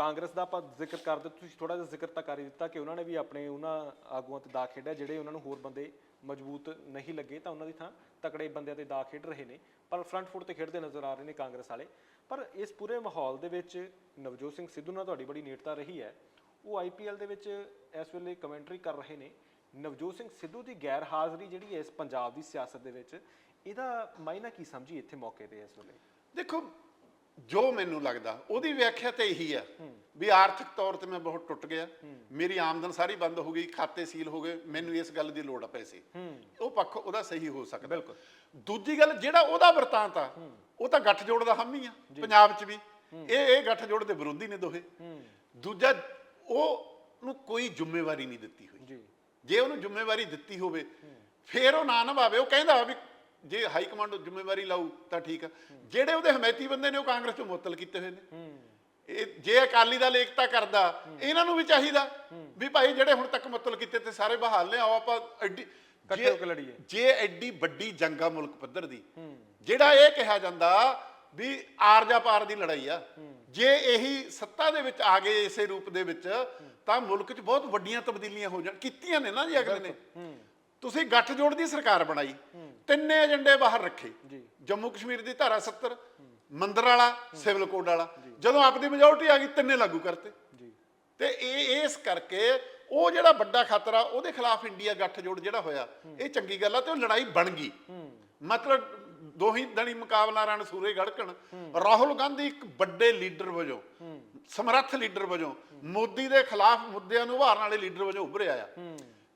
ਕਾਂਗਰਸ ਦਾ ਆਪਾਂ ਜ਼ਿਕਰ ਕਰਦੇ, ਤੁਸੀਂ ਥੋੜਾ ਜਿਹਾ ਜ਼ਿਕਰ ਤਾਂ ਕਰ ਹੀ ਦਿੱਤਾ ਕਿ ਉਹਨਾਂ ਨੇ ਵੀ ਆਪਣੇ ਉਹਨਾਂ ਆਗੂਆਂ ਤੇ ਦਾ ਖੇਡਿਆ, ਜਿਹੜੇ ਉਹਨਾਂ ਨੂੰ ਹੋਰ ਬੰਦੇ ਮਜ਼ਬੂਤ ਨਹੀਂ ਲੱਗੇ, ਤਾਂ ਉਹਨਾਂ ਦੀ ਥਾਂ ਤਕੜੇ ਬੰਦਿਆਂ ਤੇ ਦਾ ਖੇਡ ਰਹੇ ਨੇ, ਪਰ ਫਰੰਟ ਫੁੱਟ ਤੇ ਖੇਡਦੇ ਨਜ਼ਰ ਆ ਰਹੇ ਨੇ ਕਾਂਗਰਸ ਵਾਲੇ। ਪਰ ਇਸ ਪੂਰੇ ਮਾਹੌਲ ਦੇ ਵਿੱਚ ਨਵਜੋਤ ਸਿੰਘ ਸਿੱਧੂ ਨਾਲ ਤੁਹਾਡੀ ਬੜੀ ਨੇੜਤਾ ਰਹੀ ਹੈ। ਉਹ ਆਈਪੀਐਲ ਦੇ ਵਿੱਚ ਇਸ ਵੇਲੇ ਕਮੈਂਟਰੀ ਕਰ ਰਹੇ ਨੇ। ਨਵਜੋਤ ਸਿੰਘ ਸਿੱਧੂ ਦੀ ਗੈਰ ਹਾਜ਼ਰੀ ਜਿਹੜੀ ਹੈ ਇਸ ਪੰਜਾਬ ਦੀ ਸਿਆਸਤ ਦੇ ਵਿੱਚ, ਇਹਦਾ ਮਾਇਨਾ ਕੀ ਸਮਝੀ ਇੱਥੇ ਮੌਕੇ ਤੇ ਇਸ ਵੇਲੇ? ਦੇਖੋ ਜੋ ਮੈਨੂੰ ਲੱਗਦਾ ਉਹਦੀ ਵਿਆਖਿਆ ਤੇ ਇਹੀ ਆ ਵੀ ਆਰਥਿਕ ਤੌਰ ਤੇ ਮੈਂ ਬਹੁਤ ਟੁੱਟ ਗਿਆ। ਮੇਰੀ ਆਮਦਨ ਸਾਰੀ ਬੰਦ ਹੋ ਗਈ ਖਾਤੇ ਸੀਲ ਹੋ ਗਏ ਮੈਨੂੰ ਇਸ ਗੱਲ ਦੀ ਲੋੜ ਆ ਪੈਸੇ। ਉਹ ਪੱਖ ਉਹਦਾ ਸਹੀ ਹੋ ਸਕਦਾ। ਬਿਲਕੁਲ। ਦੂਜੀ ਗੱਲ ਜਿਹੜਾ ਉਹਦਾ ਵਰਤਾਂਤ ਆ ਉਹ ਤਾਂ ਗੱਠਜੋੜ ਦਾ ਹਾਮੀ ਆ ਪੰਜਾਬ 'ਚ ਵੀ। ਇਹ ਇਹ ਗੱਠਜੋੜ ਦੇ ਵਿਰੋਧੀ ਨੇ ਦੋਹੇ। ਦੂਜਾ ਉਹ ਨੂੰ ਕੋਈ ਜ਼ਿੰਮੇਵਾਰੀ ਨਹੀਂ ਦਿੱਤੀ ਹੋਈ। ਜੀ। ਜੇ ਉਹਨੂੰ ਜ਼ਿੰਮੇਵਾਰੀ ਦਿੱਤੀ ਹੋਵੇ ਫੇਰ ਉਹ ਨਾ ਨਿਭਾਵੇ ਉਹ ਕਹਿੰਦਾ ਵੀ ਜੇ ਹਾਈ ਕਮਾਂਡ ਜ਼ਿੰਮੇਵਾਰੀ ਲਾਊ ਤਾਂ ਠੀਕ ਆ। ਜਿਹੜੇ ਉਹਦੇ ਹਮਾਇਤੀ ਬੰਦੇ ਨੇ ਉਹ ਕਾਂਗਰਸ ਚੋਂ ਮੁਅੱਤਲ ਕੀਤੇ ਹੋਏ ਨੇ। ਇਹ ਜੇ ਅਕਾਲੀ ਦਲ ਏਕਤਾ ਕਰਦਾ ਇਹਨਾਂ ਨੂੰ ਵੀ ਚਾਹੀਦਾ ਵੀ ਭਾਈ ਜਿਹੜੇ ਹੁਣ ਤੱਕ ਮੁਅੱਤਲ ਕੀਤੇ ਤੇ ਸਾਰੇ ਬਹਾਲ ਨੇ ਆਓ ਆਪਾਂ ਐਡੀ ਇਕੱਠੇ ਹੋ ਕੇ ਲੜੀਏ। ਜੇ ਐਡੀ ਵੱਡੀ ਜੰਗਾ ਮੁਲਕ ਪੱਧਰ ਦੀ ਜਿਹੜਾ ਇਹ ਕਿਹਾ ਜਾਂਦਾ ਵੀ ਆਰਜਾ ਪਾਰ ਦੀ ਲੜਾਈ ਆ ਜੇ ਇਹੀ ਸੱਤਾ ਦੇ ਵਿੱਚ ਆ ਗਏ ਇਸੇ ਰੂਪ ਦੇ ਵਿੱਚ ਤਾਂ ਮੁਲਕ 'ਚ ਬਹੁਤ ਵੱਡੀਆਂ ਤਬਦੀਲੀਆਂ ਹੋ ਜਾਣ ਕੀਤੀਆਂ ਨੇ ਨਾ ਜੀ ਅਗਲੇ ਨੇ। ਤੁਸੀਂ ਗੱਠਜੋੜ ਦੀ ਸਰਕਾਰ ਬਣਾਈ ਤਿੰਨੇ ਏਜੰਡੇ ਬਾਹਰ ਰੱਖੇ। ਜੰਮੂ ਕਸ਼ਮੀਰ ਦੀ ਧਾਰਾ 70 ਮੰਦਰ ਵਾਲਾ ਸਿਵਲ ਕੋਡ ਵਾਲਾ। ਜਦੋਂ ਆਪਦੀ ਮੈਜੋਰਟੀ ਆ ਗਈ ਤਿੰਨੇ ਲਾਗੂ ਕਰਤੇ। ਤੇ ਇਹ ਇਸ ਕਰਕੇ ਉਹ ਜਿਹੜਾ ਵੱਡਾ ਖਤਰਾ ਉਹਦੇ ਖਿਲਾਫ ਇੰਡੀਆ ਗੱਠਜੋੜ ਜਿਹੜਾ ਹੋਇਆ ਇਹ ਚੰਗੀ ਗੱਲ ਆ ਤੇ ਉਹ ਲੜਾਈ ਬਣ ਗਈ। ਮਤਲਬ ਦੋਹੀ ਦਣੀ ਮੁਕਾਬਲਾ ਰਣ ਸੂਰੇ ਗੜਕਣ। ਰਾਹੁਲ ਗਾਂਧੀ ਇੱਕ ਵੱਡੇ ਲੀਡਰ ਵਜੋਂ ਸਮਰੱਥ ਲੀਡਰ ਵਜੋਂ ਮੋਦੀ ਦੇ ਖਿਲਾਫ ਮੁੱਦਿਆਂ ਨੂੰ ਉਭਾਰਨ ਵਾਲੇ ਲੀਡਰ ਵਜੋਂ ਉੱਭਰਿਆ ਆ।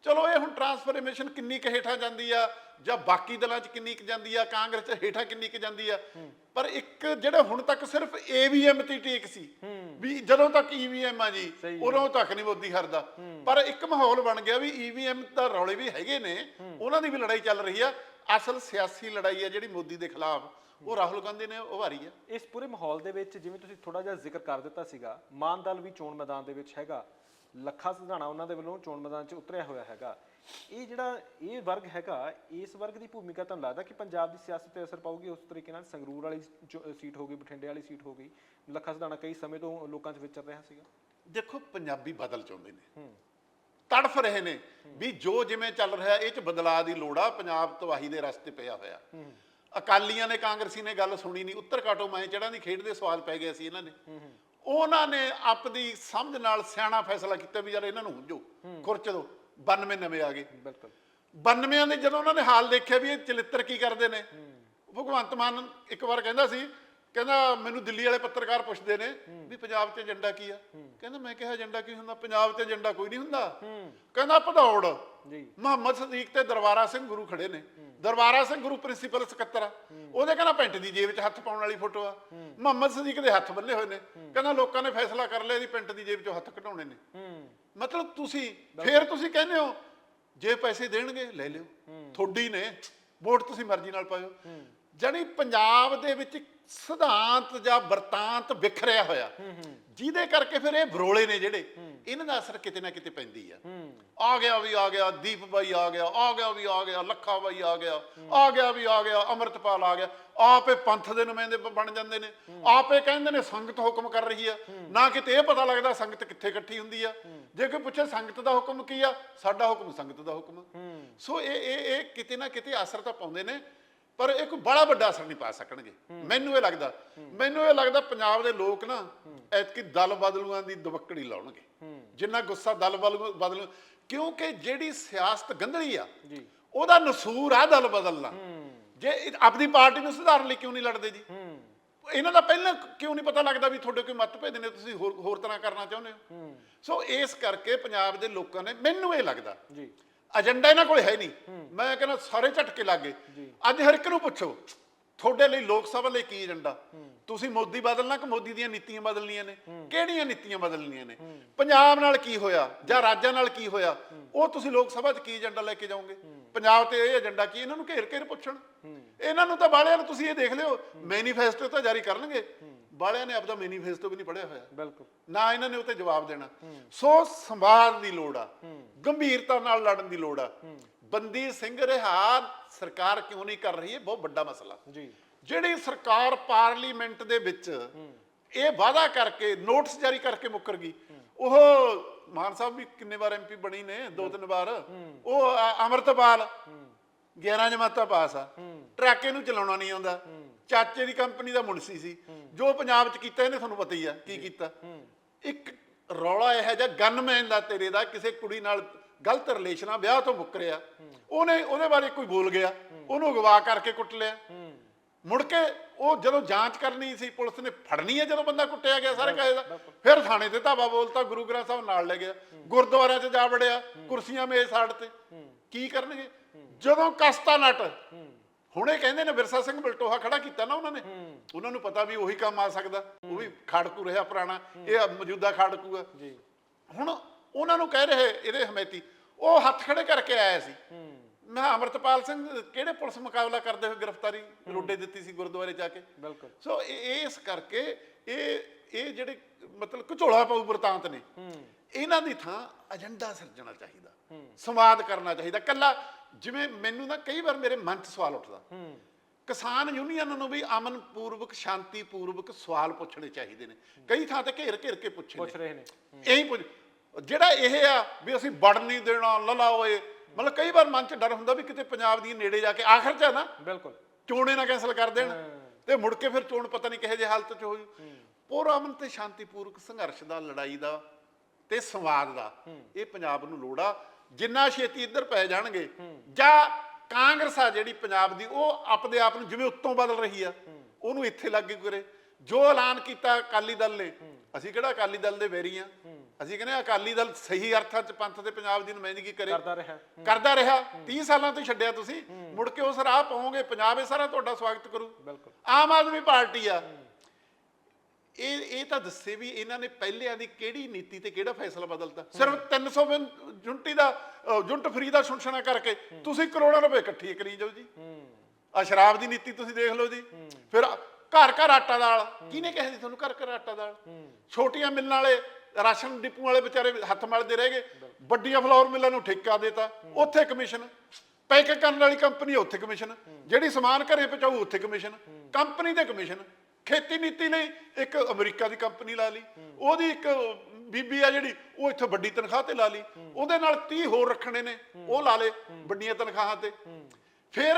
ਚਲੋ ਇਹ ਹੁਣ ਟਰਾਂਸਫਰਮੇਸ਼ਨ ਕਿੰਨੀ ਕੁ ਹੇਠਾਂ ਜਾਂਦੀ ਆ ਜਾਂ ਬਾਕੀ ਦਲਾਂ 'ਚ ਕਿੰਨੀ ਕੁ ਜਾਂਦੀ ਆ ਕਾਂਗਰਸ 'ਚ ਹੇਠਾਂ ਕਿੰਨੀ ਕੁ ਜਾਂਦੀ ਆ। ਪਰ ਇੱਕ ਜਿਹੜਾ ਹੁਣ ਤੱਕ ਸਿਰਫ ਏਵੀਐਮ ਤੇ ਟੇਕ ਸੀ ਵੀ ਜਦੋਂ ਤੱਕ ਈਵੀਐਮ ਆ ਜੀ ਉਦੋਂ ਤੱਕ ਨਹੀਂ ਮੋਦੀ ਹਰਦਾ। ਪਰ ਇੱਕ ਮਾਹੌਲ ਬਣ ਗਿਆ ਵੀ ਈਵੀਐਮ ਦਾ ਰੌਲੇ ਵੀ ਹੈਗੇ ਨੇ ਉਹਨਾਂ ਦੀ ਵੀ ਲੜਾਈ ਚੱਲ ਰਹੀ ਆ। ਅਸਲ ਸਿਆਸੀ ਲੜਾਈ ਆ ਜਿਹੜੀ ਮੋਦੀ ਦੇ ਖਿਲਾਫ। ਉਹ ਰਾਹੁਲ ਗਾਂਧੀ ਨੇ ਉਭਾਰੀ ਆ। ਇਸ ਪੂਰੇ ਮਾਹੌਲ ਦੇ ਵਿੱਚ ਜਿਵੇਂ ਤੁਸੀਂ ਥੋੜਾ ਜਿਹਾ ਜ਼ਿਕਰ ਕਰ ਦਿੱਤਾ ਸੀਗਾ ਮਾਨ ਦਲ ਵੀ ਚੋਣ ਮੈਦਾਨ ਦੇ ਵਿੱਚ ਹੈਗਾ। ਲੱਖਾ ਸਿਧਾਣਾ ਉਹਨਾਂ ਦੇ ਵੱਲੋਂ ਚੋਣ ਮੈਦਾਨ 'ਚ ਉਤਰਿਆ ਹੋਇਆ ਹੈਗਾ। ਇਹ ਜਿਹੜਾ ਇਹ ਵਰਗ ਹੈਗਾ ਇਸ ਵਰਗ ਦੀ ਭੂਮਿਕਾ ਤੁਹਾਨੂੰ ਲੱਗਦਾ ਕਿ ਪੰਜਾਬ ਦੀ ਸਿਆਸਤ ਤੇ ਅਸਰ ਪਾਊਗੀ? ਉਸ ਤਰੀਕੇ ਨਾਲ ਸੰਗਰੂਰ ਵਾਲੀ ਸੀਟ ਹੋ ਗਈ ਬਠਿੰਡੇ ਵਾਲੀ ਸੀਟ ਹੋ ਗਈ ਲੱਖਾ ਸਿਧਾਣਾ ਕਈ ਸਮੇਂ ਤੋਂ ਲੋਕਾਂ 'ਚ ਵਿਚਰ ਰਿਹਾ ਸੀਗਾ? ਦੇਖੋ ਪੰਜਾਬੀ ਬਦਲ ਚਾਹੁੰਦੇ ਨੇ। ਤੜਫ ਰਹੇ ਨੇ ਵੀ ਜੋ ਜਿਵੇਂ ਚੱਲ ਰਿਹਾ ਇਹ ਚ ਬਦਲਾਅ ਦੀ ਲੋੜ ਆ ਪੰਜਾਬ ਤਬਾਹੀ ਦੇ ਰਸਤੇ ਪਿਆ ਹੋਇਆ। ਅਕਾਲੀਆਂ ਨੇ ਕਾਂਗਰਸੀ ਨੇ ਗੱਲ ਸੁਣੀ ਨਹੀਂ ਉੱਤਰ ਕਾਟੋ ਮੈਂ ਚੜਾਂ ਦੀ ਖੇਡ ਦੇ ਸਵਾਲ ਪੈ ਗਏ ਸੀ ਇਹਨਾਂ ਨੇ ਉਹਨਾਂ ਨੇ ਆਪਦੀ ਸਮਝ ਨਾਲ ਸਿਆਣਾ ਫੈਸਲਾ ਕੀਤਾ ਵੀ ਯਾਰ ਇਹਨਾਂ ਨੂੰ ਹੁੰਜੋ ਖੁਰਚ ਦੋ 92 ਨਵੇਂ ਆ ਗਏ। ਬਿਲਕੁਲ। 92 ਦੇ ਜਦੋਂ ਉਹਨਾਂ ਨੇ ਹਾਲ ਦੇਖਿਆ ਵੀ ਇਹ ਚਲਿੱਤਰ ਕੀ ਕਰਦੇ ਨੇ ਭਗਵੰਤ ਮਾਨ ਇੱਕ ਵਾਰ ਕਹਿੰਦਾ ਸੀ ਕਹਿੰਦਾ ਮੈਨੂੰ ਦਿੱਲੀ ਵਾਲੇ ਪੱਤਰਕਾਰ ਪੁੱਛਦੇ ਨੇ ਵੀ ਪੰਜਾਬ 'ਚ ਏਜੰਡਾ ਕੀ ਆ? ਕਹਿੰਦਾ ਮੈਂ ਕਿਹਾ ਏਜੰਡਾ ਕੀ ਹੁੰਦਾ? ਪੰਜਾਬ 'ਚ ਏਜੰਡਾ ਕੋਈ ਨਹੀਂ ਹੁੰਦਾ। ਕਹਿੰਦਾ ਭਦੌੜ। ਜੀ। ਮੁਹੰਮਦ ਸਦੀਕ ਤੇ ਦਰਬਾਰਾ ਸਿੰਘ ਗੁਰੂ ਖੜੇ ਨੇ। ਦਰਬਾਰਾ ਸਿੰਘ ਗੁਰੂ ਪ੍ਰਿੰਸੀਪਲ ਸਕੱਤਰ ਆ। ਉਹਦੇ ਕਹਿੰਦਾ ਪੈਂਟ ਦੀ ਜੇਬ 'ਚ ਹੱਥ ਪਾਉਣ ਵਾਲੀ ਫੋਟੋ ਆ। ਮੁਹੰਮਦ ਸਦੀਕ ਦੇ ਹੱਥ ਬੰਨੇ ਹੋਏ ਨੇ। ਕਹਿੰਦਾ ਲੋਕਾਂ ਨੇ ਫੈਸਲਾ ਕਰ ਲਿਆ ਇਹਦੀ ਪੈਂਟ ਦੀ ਜੇਬ 'ਚੋਂ ਹੱਥ ਕਢਾਉਣੇ ਨੇ। ਮਤਲਬ ਤੁਸੀਂ ਫੇਰ ਤੁਸੀਂ ਕਹਿੰਦੇ ਹੋ ਜੇ ਪੈਸੇ ਦੇਣਗੇ ਲੈ ਲਿਓ। ਥੋੜੀ ਨੇ। ਵੋਟ ਤੁਸੀਂ ਮਰਜ਼ੀ ਨਾਲ ਪਾਇਓ। ਜਾਨੀ ਪੰਜਾਬ ਦੇ ਵਿੱਚ ਸਿਧਾਂਤ ਜਾਂ ਵਰਤਾਂਤ ਵਿਖਰਿਆ ਹੋਇਆ। ਜਿਹਦੇ ਕਰਕੇ ਫਿਰ ਇਹ ਬਰੋਲੇ ਨੇ ਜਿਹੜੇ ਇਹਨਾਂ ਦਾ ਅਸਰ ਕਿਤੇ ਨਾ ਕਿਤੇ ਪੈਂਦੀ ਆ। ਆ ਗਿਆ ਵੀ ਆ ਗਿਆ ਦੀਪ ਬਾਈ ਆ ਗਿਆ ਆ ਗਿਆ ਵੀ ਆ ਗਿਆ ਲੱਖਾ ਬਾਈ ਆ ਗਿਆ ਆ ਗਿਆ ਵੀ ਆ ਗਿਆ ਅਮਰਤਪਾਲ ਆ ਗਿਆ। ਆਪੇ ਪੰਥ ਦੇ ਨੁਮਾਇੰਦੇ ਬਣ ਜਾਂਦੇ ਨੇ। ਆਪੇ ਕਹਿੰਦੇ ਨੇ ਸੰਗਤ ਹੁਕਮ ਕਰ ਰਹੀ ਆ। ਨਾ ਕਿਤੇ ਇਹ ਪਤਾ ਲੱਗਦਾ ਸੰਗਤ ਕਿੱਥੇ ਇਕੱਠੀ ਹੁੰਦੀ ਆ। ਜੇ ਕੋਈ ਪੁੱਛੇ ਸੰਗਤ ਦਾ ਹੁਕਮ ਕੀ ਆ ਸਾਡਾ ਹੁਕਮ ਸੰਗਤ ਦਾ ਹੁਕਮ। ਸੋ ਇਹ ਇਹ ਇਹ ਕਿਤੇ ਨਾ ਕਿਤੇ ਅਸਰ ਤਾਂ ਪਾਉਂਦੇ ਨੇ। ਪਰ ਇਹ ਕੋਈ ਬੜਾ ਵੱਡਾ ਅਸਰ ਨਹੀਂ ਪਾ ਸਕਣਗੇ। ਮੈਨੂੰ ਇਹ ਲੱਗਦਾ ਮੈਨੂੰ ਇਹ ਲੱਗਦਾ ਪੰਜਾਬ ਦੇ ਲੋਕ ਨਾ ਐਤਕੀ ਦਲ ਬਦਲੂਆਂ ਦੀ ਦਵਕੜੀ ਲਾਉਣਗੇ। ਜਿੰਨਾ ਗੁੱਸਾ ਦਲ ਬਦਲੂ ਕਿਉਂਕਿ ਜਿਹੜੀ ਸਿਆਸਤ ਗੰਧਲੀ ਆ ਉਹਦਾ ਨਸੂਰ ਆ ਦਲ ਬਦਲਣਾ। ਜੇ ਆਪਣੀ ਪਾਰਟੀ ਨੂੰ ਸੁਧਾਰਨ ਲਈ ਕਿਉਂ ਨਹੀਂ ਲੜਦੇ ਜੀ? ਇਹਨਾਂ ਦਾ ਪਹਿਲਾਂ ਕਿਉਂ ਨਹੀਂ ਪਤਾ ਲੱਗਦਾ ਵੀ ਤੁਹਾਡੇ ਕੋਈ ਮਤਭੇਦ ਨੇ ਤੁਸੀਂ ਹੋਰ ਹੋਰ ਤਰ੍ਹਾਂ ਕਰਨਾ ਚਾਹੁੰਦੇ ਹੋ। ਸੋ ਇਸ ਕਰਕੇ ਪੰਜਾਬ ਦੇ ਲੋਕਾਂ ਨੇ ਮੈਨੂੰ ਇਹ ਲੱਗਦਾ ਜੀ। ਏਜੰਡਾ ਇਹਨਾਂ ਕੋਲ ਹੈ ਨਹੀਂ। ਮੈਂ ਕਹਿੰਦਾ ਸਾਰੇ ਝਟਕੇ ਲੱਗੇ ਅੱਜ ਹਰ ਇੱਕ ਨੂੰ ਪੁੱਛੋ ਤੁਹਾਡੇ ਲਈ ਲੋਕ ਸਭਾ ਲਈ ਕੀ ਏਜੰਡਾ ਤੁਸੀਂ ਮੋਦੀ ਬਦਲਣਾ ਕਿ ਮੋਦੀ ਦੀਆਂ ਨੀਤੀਆਂ ਬਦਲਣੀਆਂ ਨੇ? ਕਿਹੜੀਆਂ ਨੀਤੀਆਂ ਬਦਲਣੀਆਂ ਨੇ? ਪੰਜਾਬ ਨਾਲ ਕੀ ਹੋਇਆ ਜਾਂ ਰਾਜਾਂ ਨਾਲ ਕੀ ਹੋਇਆ? ਉਹ ਤੁਸੀਂ ਲੋਕ ਸਭਾ 'ਚ ਕੀ ਏਜੰਡਾ ਲੈ ਕੇ ਜਾਓਗੇ? ਪੰਜਾਬ ਤੇ ਇਹ ਏਜੰਡਾ ਕੀ? ਇਹਨਾਂ ਨੂੰ ਘੇਰ ਘੇਰ ਪੁੱਛਣ। ਇਹਨਾਂ ਨੂੰ ਤਾਂ ਬਾਲਿਆਂ ਨੂੰ ਤੁਸੀਂ ਇਹ ਦੇਖ ਲਿਓ। ਮੈਨੀਫੈਸਟੋ ਤਾਂ ਜਾਰੀ ਕਰਨਗੇ। ਬਾਲਿਆਂ ਨੇ ਆਪਦਾ ਮੈਨੀਫੈਸਟੋ ਵੀ ਨਹੀਂ ਪੜਿਆ ਹੋਇਆ। ਬਿਲਕੁਲ। ਨਾ ਇਹਨਾਂ ਨੇ ਉੱਤੇ ਜਵਾਬ ਦੇਣਾ। ਸੋ ਸੰਵਾਦ ਦੀ ਲੋੜ ਆ। ਗੰਭੀਰਤਾ ਨਾਲ ਲੜਨ ਦੀ ਲੋੜ ਆ। ਬੰਦੀ ਸਿੰਘ ਰਿਹਾ ਸਰਕਾਰ ਕਿਉਂ ਨਹੀਂ ਕਰ ਰਹੀ ਹੈ? ਬਹੁਤ ਵੱਡਾ ਮਸਲਾ। ਜੀ। ਜਿਹੜੀ ਸਰਕਾਰ ਪਾਰਲੀਮੈਂਟ ਦੇ ਵਿੱਚ ਇਹ ਵਾਅਦਾ ਕਰਕੇ ਨੋਟਿਸ ਜਾਰੀ ਕਰਕੇ ਮੁੱਕਰ ਗਈ। ਉਹ ਮਾਨ ਸਾਹਿਬ ਵੀ ਕਿੰਨੇ ਵਾਰ ਐਮਪੀ ਬਣੀ ਨੇ? ਦੋ ਤਿੰਨ ਵਾਰ। ਉਹ ਅੰਮ੍ਰਿਤਪਾਲ। 11 ਜਮਾਤਾਂ ਪਾਸ ਆ। ਟਰੱਕ ਇਹਨੂੰ ਚਲਾਉਣਾ ਨਹੀਂ ਆਉਂਦਾ। ਚਾਚੇ ਦੀ ਕੰਪਨੀ ਦਾ ਮੁਨਸੀ ਸੀ। ਜੋ ਪੰਜਾਬ 'ਚ ਕੀਤਾ, ਇਹਨੇ ਤੁਹਾਨੂੰ ਪਤਾ ਹੀ ਆ ਕੀ ਕੀਤਾ। ਇੱਕ ਰੌਲਾ ਇਹ ਜਿਹਾ ਗਨਮੈਨ ਦਾ ਤੇਰੇ ਦਾ, ਕਿਸੇ ਕੁੜੀ ਨਾਲ ਗਲਤ ਰਿਲੇਸ਼ਨਾਂ ਵਿਆਹ ਤੋਂ ਮੁੱਕਰਿਆ ਉਹਨੇ, ਉਹਦੇ ਬਾਰੇ ਕੋਈ ਬੋਲ ਗਿਆ। ਉਹਨੂੰ ਅਗਵਾ ਕਰਕੇ ਕੁੱਟ ਲਿਆ। ਮੁੜ ਕੇ ਉਹ ਜਦੋਂ ਜਾਂਚ ਕਰਨੀ ਸੀ, ਪੁਲਿਸ ਨੇ ਫੜਨੀ ਹੈ ਜਦੋਂ ਬੰਦਾ ਕੁੱਟਿਆ ਗਿਆ ਸਾਰੇ ਕਹੇ ਦਾ। ਫਿਰ ਥਾਣੇ ਤੇ ਧਾਵਾ ਬੋਲਤਾ, ਗੁਰੂ ਗ੍ਰੰਥ ਸਾਹਿਬ ਨਾਲ ਲੈ ਗਿਆ। ਗੁਰਦੁਆਰਿਆਂ 'ਚ ਜਾ ਵੜਿਆ, ਕੁਰਸੀਆਂ ਮੇਜ਼ ਸਾੜ ਤੇ ਕੀ ਕਰਨਗੇ? ਜਦੋਂ ਕਸਤਾ ਨਟ ਹੁਣੇ ਕਹਿੰਦੇ ਨੇ ਵਿਰਸਾ ਸਿੰਘ ਬਲਟੋਹਾ ਖੜਾ ਕੀਤਾ ਨਾ ਉਹਨਾਂ ਨੇ। ਉਹਨਾਂ ਨੂੰ ਪਤਾ ਵੀ ਉਹੀ ਕੰਮ ਆ ਸਕਦਾ। ਉਹ ਵੀ ਖਾੜਕੂ ਰਿਹਾ ਪੁਰਾਣਾ। ਇਹ ਮੌਜੂਦਾ ਖਾੜਕੂ ਆ। ਜੀ। ਹੁਣ ਉਹਨਾਂ ਨੂੰ ਕਹਿ ਰਹੇ ਇਹਦੇ ਹਮੈਤੀ ਉਹ ਹੱਥ ਖੜੇ ਕਰਕੇ ਆਇਆ ਸੀ। ਮੈਂ ਅਮਰਤਪਾਲ ਸਿੰਘ ਕਿਹੜੇ ਪੁਲਿਸ ਮੁਕਾਬਲਾ ਕਰਦੇ ਹੋਏ ਗ੍ਰਿਫਤਾਰੀ ਰੋਡੇ ਦਿੱਤੀ ਸੀ ਗੁਰਦੁਆਰੇ ਜਾ ਕੇ? ਬਿਲਕੁਲ। ਸੋ ਇਸ ਕਰਕੇ ਇਹ ਇਹ ਜਿਹੜੇ ਮਤਲਬ ਘਚੋਲਾ ਪਾਉ ਵਰਤਾਂਤ ਨੇ ਇਹਨਾਂ ਦੀ ਥਾਂ ਏਜੰਡਾ ਸਿਰਜਣਾ ਚਾਹੀਦਾ। ਸੰਵਾਦ ਕਰਨਾ ਚਾਹੀਦਾ। ਕੱਲਾ ਜਿਵੇਂ ਮੈਨੂੰ ਨਾ ਕਈ ਵਾਰ ਮੇਰੇ ਮਨ 'ਚ ਸਵਾਲ ਉੱਠਦਾ। ਕਿਸਾਨ ਯੂਨੀਅਨ ਨੂੰ ਵੀ ਅਮਨ ਪੂਰਵਕ ਸ਼ਾਂਤੀ ਪੂਰਵਕ ਸਵਾਲ ਪੁੱਛਣੇ ਚਾਹੀਦੇ ਨੇ। ਕਈ ਥਾਂ ਤੇ ਘੇਰ ਘੇਰ ਕੇ ਪੁੱਛੇ ਰਹੇ ਨੇ। ਇਹੀ ਪੁੱਛ ਜਿਹੜਾ ਇਹ ਆ ਵੀ ਅਸੀਂ ਵੜ ਨਹੀਂ ਦੇਣਾ ਲਲਾ ਓਏ। ਮਤਲਬ ਕਈ ਵਾਰ ਮਨ 'ਚ ਡਰ ਹੁੰਦਾ ਵੀ ਕਿਤੇ ਪੰਜਾਬ ਦੀ ਨੇੜੇ ਜਾ ਕੇ ਆਖਰ 'ਚ ਆ ਨਾ। ਬਿਲਕੁਲ। ਚੋਣੇ ਨਾ ਕੈਨਸਲ ਕਰ ਦੇਣ। ਤੇ ਮੁੜ ਕੇ ਫਿਰ ਚੋਣ ਪਤਾ ਨਹੀਂ ਕਿਹੋ ਜਿਹੇ ਹਾਲਤ 'ਚ ਹੋ। ਜੂ ਪੂਰਾ ਅਮਨ ਤੇ ਸ਼ਾਂਤੀਪੂਰਵਕ ਸੰਘਰਸ਼ ਦਾ ਲੜਾਈ ਦਾ ਤੇ ਸੰਵਾਦ ਦਾ ਇਹ ਪੰਜਾਬ ਨੂੰ ਲੋੜ ਆ। ਜਿੰਨਾ ਛੇਤੀ ਇੱਧਰ ਪੈ ਜਾਣਗੇ ਜਾਂ ਕਾਂਗਰਸ ਆ ਜਿਹੜੀ ਪੰਜਾਬ ਦੀ ਉਹ ਆਪਦੇ ਆਪ ਨੂੰ ਜਿਵੇਂ ਉੱਤੋਂ ਬਦਲ ਰਹੀ ਆ ਉਹਨੂੰ ਇੱਥੇ ਲਾਗੂ ਕਰੇ। ਜੋ ਐਲਾਨ ਕੀਤਾ ਅਕਾਲੀ ਦਲ ਨੇ ਅਸੀਂ ਕਿਹੜਾ ਅਕਾਲੀ ਦਲ ਦੇ ਵੈਰੀ ਆ? ਅਸੀਂ ਕਹਿੰਦੇ ਅਕਾਲੀ ਦਲ ਸਹੀ ਅਰਥਾਂ 'ਚ ਪੰਥ ਦੇ ਪੰਜਾਬ ਦੀ ਨੁਮਾਇੰਦਗੀ ਕਰੇ। ਕਰਦਾ ਰਿਹਾ। ਕਰਦਾ ਰਿਹਾ। 30 ਸਾਲਾਂ ਤੋਂ ਛੱਡਿਆ ਤੁਸੀਂ। ਮੁੜ ਕੇ ਉਸ ਰਾਹ ਪਾਓਗੇ ਪੰਜਾਬ ਇਹ ਸਾਰਾ ਤੁਹਾਡਾ ਸਵਾਗਤ ਕਰੂ। ਬਿਲਕੁਲ। ਆਮ ਆਦਮੀ ਪਾਰਟੀ ਆ। ਇਹ ਇਹ ਤਾਂ ਦੱਸੇ ਵੀ ਇਹਨਾਂ ਨੇ ਪਹਿਲਿਆਂ ਦੀ ਕਿਹੜੀ ਨੀਤੀ ਤੇ ਕਿਹੜਾ ਫੈਸਲਾ ਬਦਲਤਾ? ਸਿਰਫ 300 ਬਿਨ ਜੁੰਟੀ ਦਾ ਜੁੰਟ ਫਰੀ ਦਾ ਸ਼ੁੰਸ਼ਣਾ ਕਰਕੇ। ਤੁਸੀਂ ਕਰੋੜਾਂ ਰੁਪਏ ਇਕੱਠੀ ਕਰੀ ਜਾਓ ਜੀ। ਆ ਸ਼ਰਾਬ ਦੀ ਨੀਤੀ ਤੁਸੀਂ ਦੇਖ ਲਓ ਜੀ। ਫਿਰ ਘਰ ਘਰ ਆਟਾ ਦਾਲ। ਕਿਹਨੇ ਕਿਹਾ ਸੀ ਤੁਹਾਨੂੰ ਘਰ ਘਰ ਆਟਾ ਦਾਲ? ਛੋਟੀਆਂ ਮਿਲਾਂ ਵਾਲੇ ਰਾਸ਼ਨ ਡਿਪੂ ਵਾਲੇ ਵਿਚਾਰੇ ਹੱਥ ਮਲਦੇ ਰਹਿ ਗਏ। ਵੱਡੀਆਂ ਫਲੋਰ ਮਿਲਾਂ ਨੂੰ ਠੇਕਾ ਦੇਤਾ। ਉੱਥੇ ਕਮਿਸ਼ਨ। ਪੈਕ ਕਰਨ ਵਾਲੀ ਕੰਪਨੀ ਉੱਥੇ ਕਮਿਸ਼ਨ। ਜਿਹੜੀ ਸਮਾਨ ਘਰੇ ਪਹੁੰਚਾਊ ਉੱਥੇ ਕਮਿਸ਼ਨ। ਕੰਪਨੀ ਦੇ ਕਮਿਸ਼ਨ। ਖੇਤੀ ਨੀਤੀ ਲਈ ਇੱਕ ਅਮਰੀਕਾ ਦੀ ਕੰਪਨੀ ਲਾ ਲਈ। ਉਹਦੀ ਇੱਕ ਬੀਬੀ ਆ ਜਿਹੜੀ ਉਹ ਇੱਥੇ ਵੱਡੀ ਤਨਖਾਹ ਤੇ ਲਾ ਲਈ। ਉਹਦੇ ਨਾਲ 30 ਹੋਰ ਰੱਖਣੇ ਨੇ ਉਹ ਲਾ ਲੇ ਵੱਡੀਆਂ ਤਨਖਾਹਾਂ ਤੇ। ਫਿਰ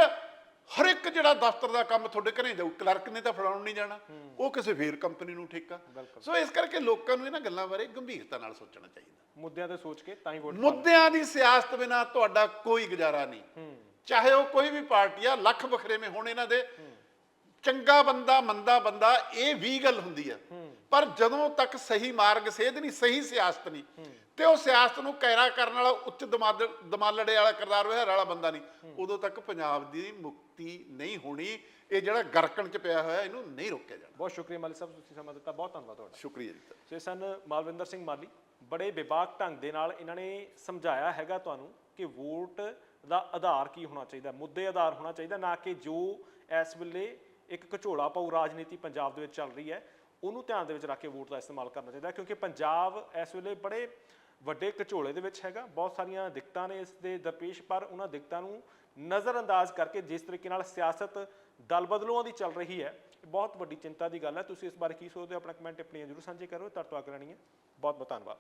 ਹਰ ਇੱਕ ਜਿਹੜਾ ਦਫ਼ਤਰ ਦਾ ਕੰਮ ਤੁਹਾਡੇ ਘਰੇ ਜਾਊ ਕਲਰਕ ਨੇ ਤਾਂ ਫੜਾਉਣ ਨਹੀਂ ਜਾਣਾ ਉਹ ਕਿਸੇ ਫੇਰ ਕੰਪਨੀ ਨੂੰ ਠੇਕਾ। ਸੋ ਇਸ ਕਰਕੇ ਲੋਕਾਂ ਨੂੰ ਇਹਨਾਂ ਗੱਲਾਂ ਬਾਰੇ ਗੰਭੀਰਤਾ ਨਾਲ ਸੋਚਣਾ ਚਾਹੀਦਾ। ਮੁੱਦਿਆਂ ਤੇ ਸੋਚ ਕੇ ਤਾਂ ਹੀ ਵੋਟ ਮੁੱਦਿਆਂ ਦੀ ਸਿਆਸਤ ਬਿਨਾ ਤੁਹਾਡਾ ਕੋਈ ਗੁਜ਼ਾਰਾ ਨਹੀਂ। ਚਾਹੇ ਉਹ ਕੋਈ ਵੀ ਪਾਰਟੀ ਆ ਲੱਖ ਵੱਖਰੇ ਹੋਣ ਇਹਨਾਂ ਦੇ। ਚੰਗਾ ਬੰਦਾ ਮੰਦਾ ਬੰਦਾ ਇਹ ਵੀ ਗੱਲ ਹੁੰਦੀ ਆ। ਪਰ ਜਦੋਂ ਤੱਕ ਸਹੀ ਮਾਰਗ ਸੇਧ ਨਹੀਂ ਸਹੀ ਸਿਆਸਤ ਨਹੀਂ ਤੇ ਉਹ ਸਿਆਸਤ ਨੂੰ ਕੈਰਾ ਕਰਨ ਵਾਲਾ ਉੱਚ ਦਮਾਲੜੇ ਵਾਲਾ ਕਿਰਦਾਰ ਵਿਹਾਰ ਵਾਲਾ ਬੰਦਾ ਨਹੀਂ। ਉਦੋਂ ਤੱਕ ਪੰਜਾਬ ਦੀ ਮੁਕਤੀ ਨਹੀਂ ਹੋਣੀ ਇਹ ਜਿਹੜਾ ਗਰਕਣ ਚ ਪਿਆ ਹੋਇਆ ਇਹਨੂੰ ਨਹੀਂ ਰੋਕਿਆ ਜਾਣਾ। ਬਹੁਤ ਸ਼ੁਕਰੀਆ ਮਾਲੀ ਸਾਹਿਬ ਤੁਸੀਂ ਸਮਾਂ ਦਿੱਤਾ ਬਹੁਤ ਧੰਨਵਾਦ ਤੁਹਾਡਾ। ਸ਼ੁਕਰੀਆ ਜੀ। ਸੋ ਸਨ ਮਾਲਵਿੰਦਰ ਸਿੰਘ ਮਾਲੀ ਬੜੇ ਵਿਵਾਕ ਢੰਗ ਦੇ ਨਾਲ ਇਹਨਾਂ ਨੇ ਸਮਝਾਇਆ ਹੈਗਾ ਤੁਹਾਨੂੰ ਕਿ ਵੋਟ ਦਾ ਆਧਾਰ ਕੀ ਹੋਣਾ ਚਾਹੀਦਾ ਮੁੱਦੇ ਆਧਾਰ ਹੋਣਾ ਚਾਹੀਦਾ ਨਾ ਕਿ ਜੋ ਇਸ ਵੇਲੇ ਇੱਕ ਘਚੋਲਾ ਪਾਉ ਰਾਜਨੀਤੀ ਪੰਜਾਬ ਦੇ ਵਿੱਚ ਚੱਲ ਰਹੀ ਹੈ, ਉਹਨੂੰ ਧਿਆਨ ਦੇ ਵਿੱਚ ਰੱਖ ਕੇ ਵੋਟ ਦਾ ਇਸਤੇਮਾਲ ਕਰਨਾ ਚਾਹੀਦਾ ਕਿਉਂਕਿ ਪੰਜਾਬ ਇਸ ਵੇਲੇ ਬੜੇ ਵੱਡੇ ਘਚੋਲੇ ਦੇ ਵਿੱਚ ਹੈਗਾ, ਬਹੁਤ ਸਾਰੀਆਂ ਦਿੱਕਤਾਂ ਨੇ ਇਸ ਦੇ ਦਰਪੇਸ਼, ਪਰ ਉਹਨਾਂ ਦਿੱਕਤਾਂ ਨੂੰ ਨਜ਼ਰਅੰਦਾਜ਼ ਕਰਕੇ ਜਿਸ ਤਰੀਕੇ ਨਾਲ ਸਿਆਸਤ ਦਲ ਬਦਲੂਆਂ ਦੀ ਚੱਲ ਰਹੀ ਹੈ ਬਹੁਤ ਵੱਡੀ ਚਿੰਤਾ ਦੀ ਗੱਲ ਹੈ। ਤੁਸੀਂ ਇਸ ਬਾਰੇ ਕੀ ਸੋਚਦੇ ਹੋ? ਆਪਣਾ ਕਮੈਂਟ ਟਿੱਪਣੀਆਂ ਜ਼ਰੂਰ ਸਾਂਝੇ ਕਰੋ ਤੁਹਾਡਾ ਤੋਂ ਅਗਰਾਣੀ ਹੈ। ਬਹੁਤ ਬਹੁਤ ਧੰਨਵਾਦ।